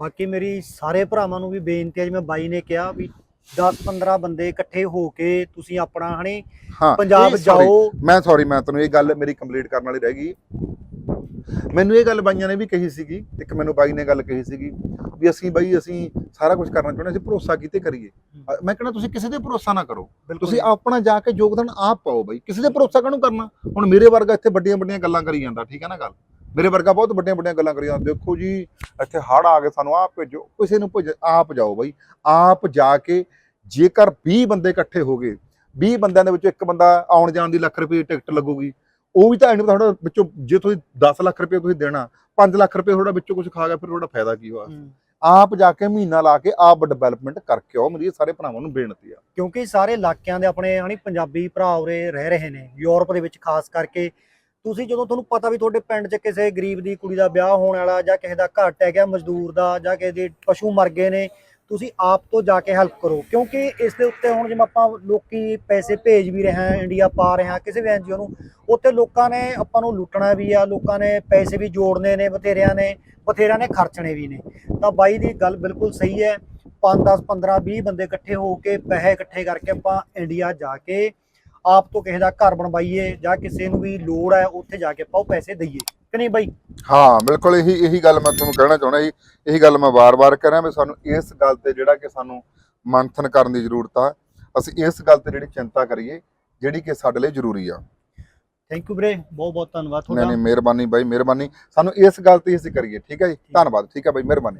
ਬਾਕੀ ਮੇਰੀ ਸਾਰੇ ਭਰਾਵਾਂ ਨੂੰ ਵੀ ਬੇਨਤੀ ਹੈ ਜਿਵੇਂ ਬਾਈ ਨੇ ਕਿਹਾ ਵੀ 10-15 ਬੰਦੇ ਇਕੱਠੇ ਹੋ ਕੇ ਤੁਸੀਂ ਆਪਣਾ ਹਣੇ ਹਾਂ ਪੰਜਾਬ ਇਹ sorry, ਜਾਓ। ਮੈਂ ਸੌਰੀ ਮੈਂ ਤੁਹਾਨੂੰ ਇਹ ਗੱਲ ਮੇਰੀ ਕੰਪਲੀਟ ਕਰਨ ਵਾਲੀ ਰਹਿ ਗਈ। ਮੈਨੂੰ ਇਹ ਗੱਲ ਬਾਈਆਂ ਨੇ ਵੀ ਕਹੀ ਸੀਗੀ ਇੱਕ ਮੈਨੂੰ ਬਾਈ ਨੇ ਗੱਲ ਕਹੀ ਸੀਗੀ ਵੀ ਅਸੀਂ ਬਾਈ ਅਸੀਂ ਸਾਰਾ ਕੁਝ ਕਰਨਾ ਚਾਹੁੰਦੇ ਅਸੀਂ ਭਰੋਸਾ ਕੀਤੇ ਕਰੀਏ? ਅ, ਮੈਂ ਕਹਿੰਦਾ ਤੁਸੀਂ ਕਿਸੇ ਤੇ ਭਰੋਸਾ ਨਾ ਕਰੋ। ਬਿਲਕੁਲ ਤੁਸੀਂ ਆਪਣਾ ਜਾ ਕੇ ਯੋਗਦਾਨ ਆਪ ਪਾਓ ਬਾਈ। ਕਿਸੇ ਤੇ ਭਰੋਸਾ ਕਾਹਨੂੰ ਕਰਨਾ? ਹੁਣ ਮੇਰੇ ਵਰਗਾ ਇੱਥੇ ਵੱਡੀਆਂ ਵੱਡੀਆਂ ਗੱਲਾਂ ਕਰੀ ਜਾਂਦਾ ਠੀਕ ਹੈ ਨਾ ਗੱਲ? ਮੇਰੇ ਵਰਗਾ ਬਹੁਤ ਵੱਡੀਆਂ ਵੱਡੀਆਂ ਗੱਲਾਂ ਕਰੀ ਜਾਂਦਾ ਦੇਖੋ ਜੀ ਇੱਥੇ ਹੜ ਆ ਗਏ ਸਾਨੂੰ ਆਪ ਭੇਜੋ ਕਿਸੇ ਨੂੰ ਭੇਜ ਆਪ ਜਾਓ ਬਾਈ। ਆਪ ਜਾ ਕੇ ਜੇਕਰ 20 ਬੰਦੇ ਇਕੱਠੇ ਹੋ ਗਏ 20 ਬੰਦਿਆਂ ਦੇ ਵਿੱਚੋਂ ਇੱਕ ਬੰਦਾ ਆਉਣ ਜਾਣ ਦੀ ਲੱਖ ਰੁਪਏ ਟਿਕਟ ਲੱਗੂਗੀ। ਉਹ ਵੀ ਤਾਂ ਐਂਡ ਤੁਹਾਡਾ ਵਿੱਚੋਂ ਜੇ ਤੁਸੀਂ 10 ਲੱਖ ਰੁਪਏ ਤੁਸੀਂ ਦੇਣਾ 5 ਲੱਖ ਰੁਪਏ ਤੁਹਾਡਾ ਵਿੱਚੋਂ ਕੁਝ ਖਾ ਗਿਆ ਫਿਰ ਤੁਹਾਡਾ ਫਾਇਦਾ ਕੀ ਹੋਇਆ। ਆਪ ਜਾ ਕੇ ਮਹੀਨਾ ਲਾ ਕੇ ਆਪ ਡਿਵੈਲਪਮੈਂਟ ਕਰਕੇ ਆਓ ਮੇਰੀ ਸਾਰੇ ਭਰਾਵਾਂ ਨੂੰ ਬੇਨਤੀ ਆ। ਕਿਉਂਕਿ ਸਾਰੇ ਇਲਾਕਿਆਂ ਦੇ ਆਪਣੇ ਹਣੀ ਪੰਜਾਬੀ ਭਰਾ ਉਰੇ ਰਹਿ ਰਹੇ ਨੇ ਯੂਰਪ ਦੇ ਵਿੱਚ ਖਾਸ ਕਰਕੇ ਤੁਸੀਂ ਜਦੋਂ ਤੁਹਾਨੂੰ ਪਤਾ ਵੀ ਤੁਹਾਡੇ ਪਿੰਡ 'ਚ ਕਿਸੇ ਗਰੀਬ ਦੀ ਕੁੜੀ ਦਾ ਵਿਆਹ ਹੋਣ ਵਾਲਾ ਜਾਂ ਕਿਸੇ ਦਾ ਘਰ ਟਹਿ ਗਿਆ ਮਜ਼ਦੂਰ ਦਾ ਜਾਂ ਕਿਸੇ ਦੇ ਪਸ਼ੂ ਮਰ ਗਏ ਨੇ, ਤੁਸੀਂ ਆਪ ਤੋਂ ਜਾ ਕੇ ਹੈਲਪ ਕਰੋ। ਕਿਉਂਕਿ ਇਸ ਦੇ ਉੱਤੇ ਹੁਣ ਜਿਵੇਂ ਆਪਾਂ ਲੋਕੀ ਪੈਸੇ ਭੇਜ ਵੀ ਰਹੇ ਹਾਂ, ਇੰਡੀਆ ਪਾ ਰਹੇ ਹਾਂ, ਕਿਸੇ ਵੀ ਐਨਜੀਓ ਨੂੰ, ਉੱਥੇ ਲੋਕਾਂ ਨੇ ਆਪਾਂ ਨੂੰ ਲੁੱਟਣਾ ਵੀ ਆ, ਲੋਕਾਂ ਨੇ ਪੈਸੇ ਵੀ ਜੋੜਨੇ ਨੇ, ਬਥੇਰਿਆਂ ਨੇ ਬਥੇਰਿਆਂ ਨੇ ਖਰਚਣੇ ਵੀ ਨੇ। ਤਾਂ ਬਾਈ ਦੀ ਗੱਲ ਬਿਲਕੁਲ ਸਹੀ ਹੈ। 5 10 15 20 ਬੰਦੇ ਇਕੱਠੇ ਹੋ ਕੇ ਪੈਸੇ ਇਕੱਠੇ ਕਰਕੇ ਆਪਾਂ ਇੰਡੀਆ ਜਾ ਕੇ ਆਪ ਤੋਂ ਕਿਸੇ ਦਾ ਘਰ ਬਣਵਾਈਏ ਜਾਂ ਕਿਸੇ ਨੂੰ ਵੀ ਲੋੜ ਹੈ ਉੱਥੇ ਜਾ ਕੇ ਆਪਾਂ ਉਹ ਪੈਸੇ ਦਈਏ। ਕਿ ਨਹੀਂ ਬਾਈ? ਹਾਂ ਬਿਲਕੁਲ ਇਹੀ ਇਹੀ ਗੱਲ ਮੈਂ ਤੁਹਾਨੂੰ ਕਹਿਣਾ ਚਾਹੁੰਦਾ ਸੀ ਇਹੀ ਗੱਲ ਮੈਂ ਵਾਰ-ਵਾਰ ਕਰ ਰਿਹਾ ਵੀ ਸਾਨੂੰ ਇਸ ਗੱਲ ਤੇ ਜਿਹੜਾ ਕਿ ਸਾਨੂੰ ਮੰਥਨ ਕਰਨ ਦੀ ਜ਼ਰੂਰਤ ਆ ਅਸੀਂ ਇਸ ਗੱਲ ਤੇ ਜਿਹੜੀ ਚਿੰਤਾ ਕਰੀਏ ਜਿਹੜੀ ਕਿ ਸਾਡੇ ਲਈ ਜ਼ਰੂਰੀ ਆ। ਥੈਂਕ ਯੂ ਵੀਰੇ ਬਹੁਤ ਬਹੁਤ ਧੰਨਵਾਦ ਨਹੀਂ ਤੁਹਾਡਾ। ਨਹੀਂ ਮਿਹਰਬਾਨੀ ਬਾਈ ਮਿਹਰਬਾਨੀ। ਸਾਨੂੰ ਇਸ ਗੱਲ ਤੇ ਅਸੀਂ ਕਰੀਏ ਠੀਕ ਹੈ ਜੀ? ਧੰਨਵਾਦ ਠੀਕ ਹੈ ਬਾਈ ਮਿਹਰਬਾਨੀ।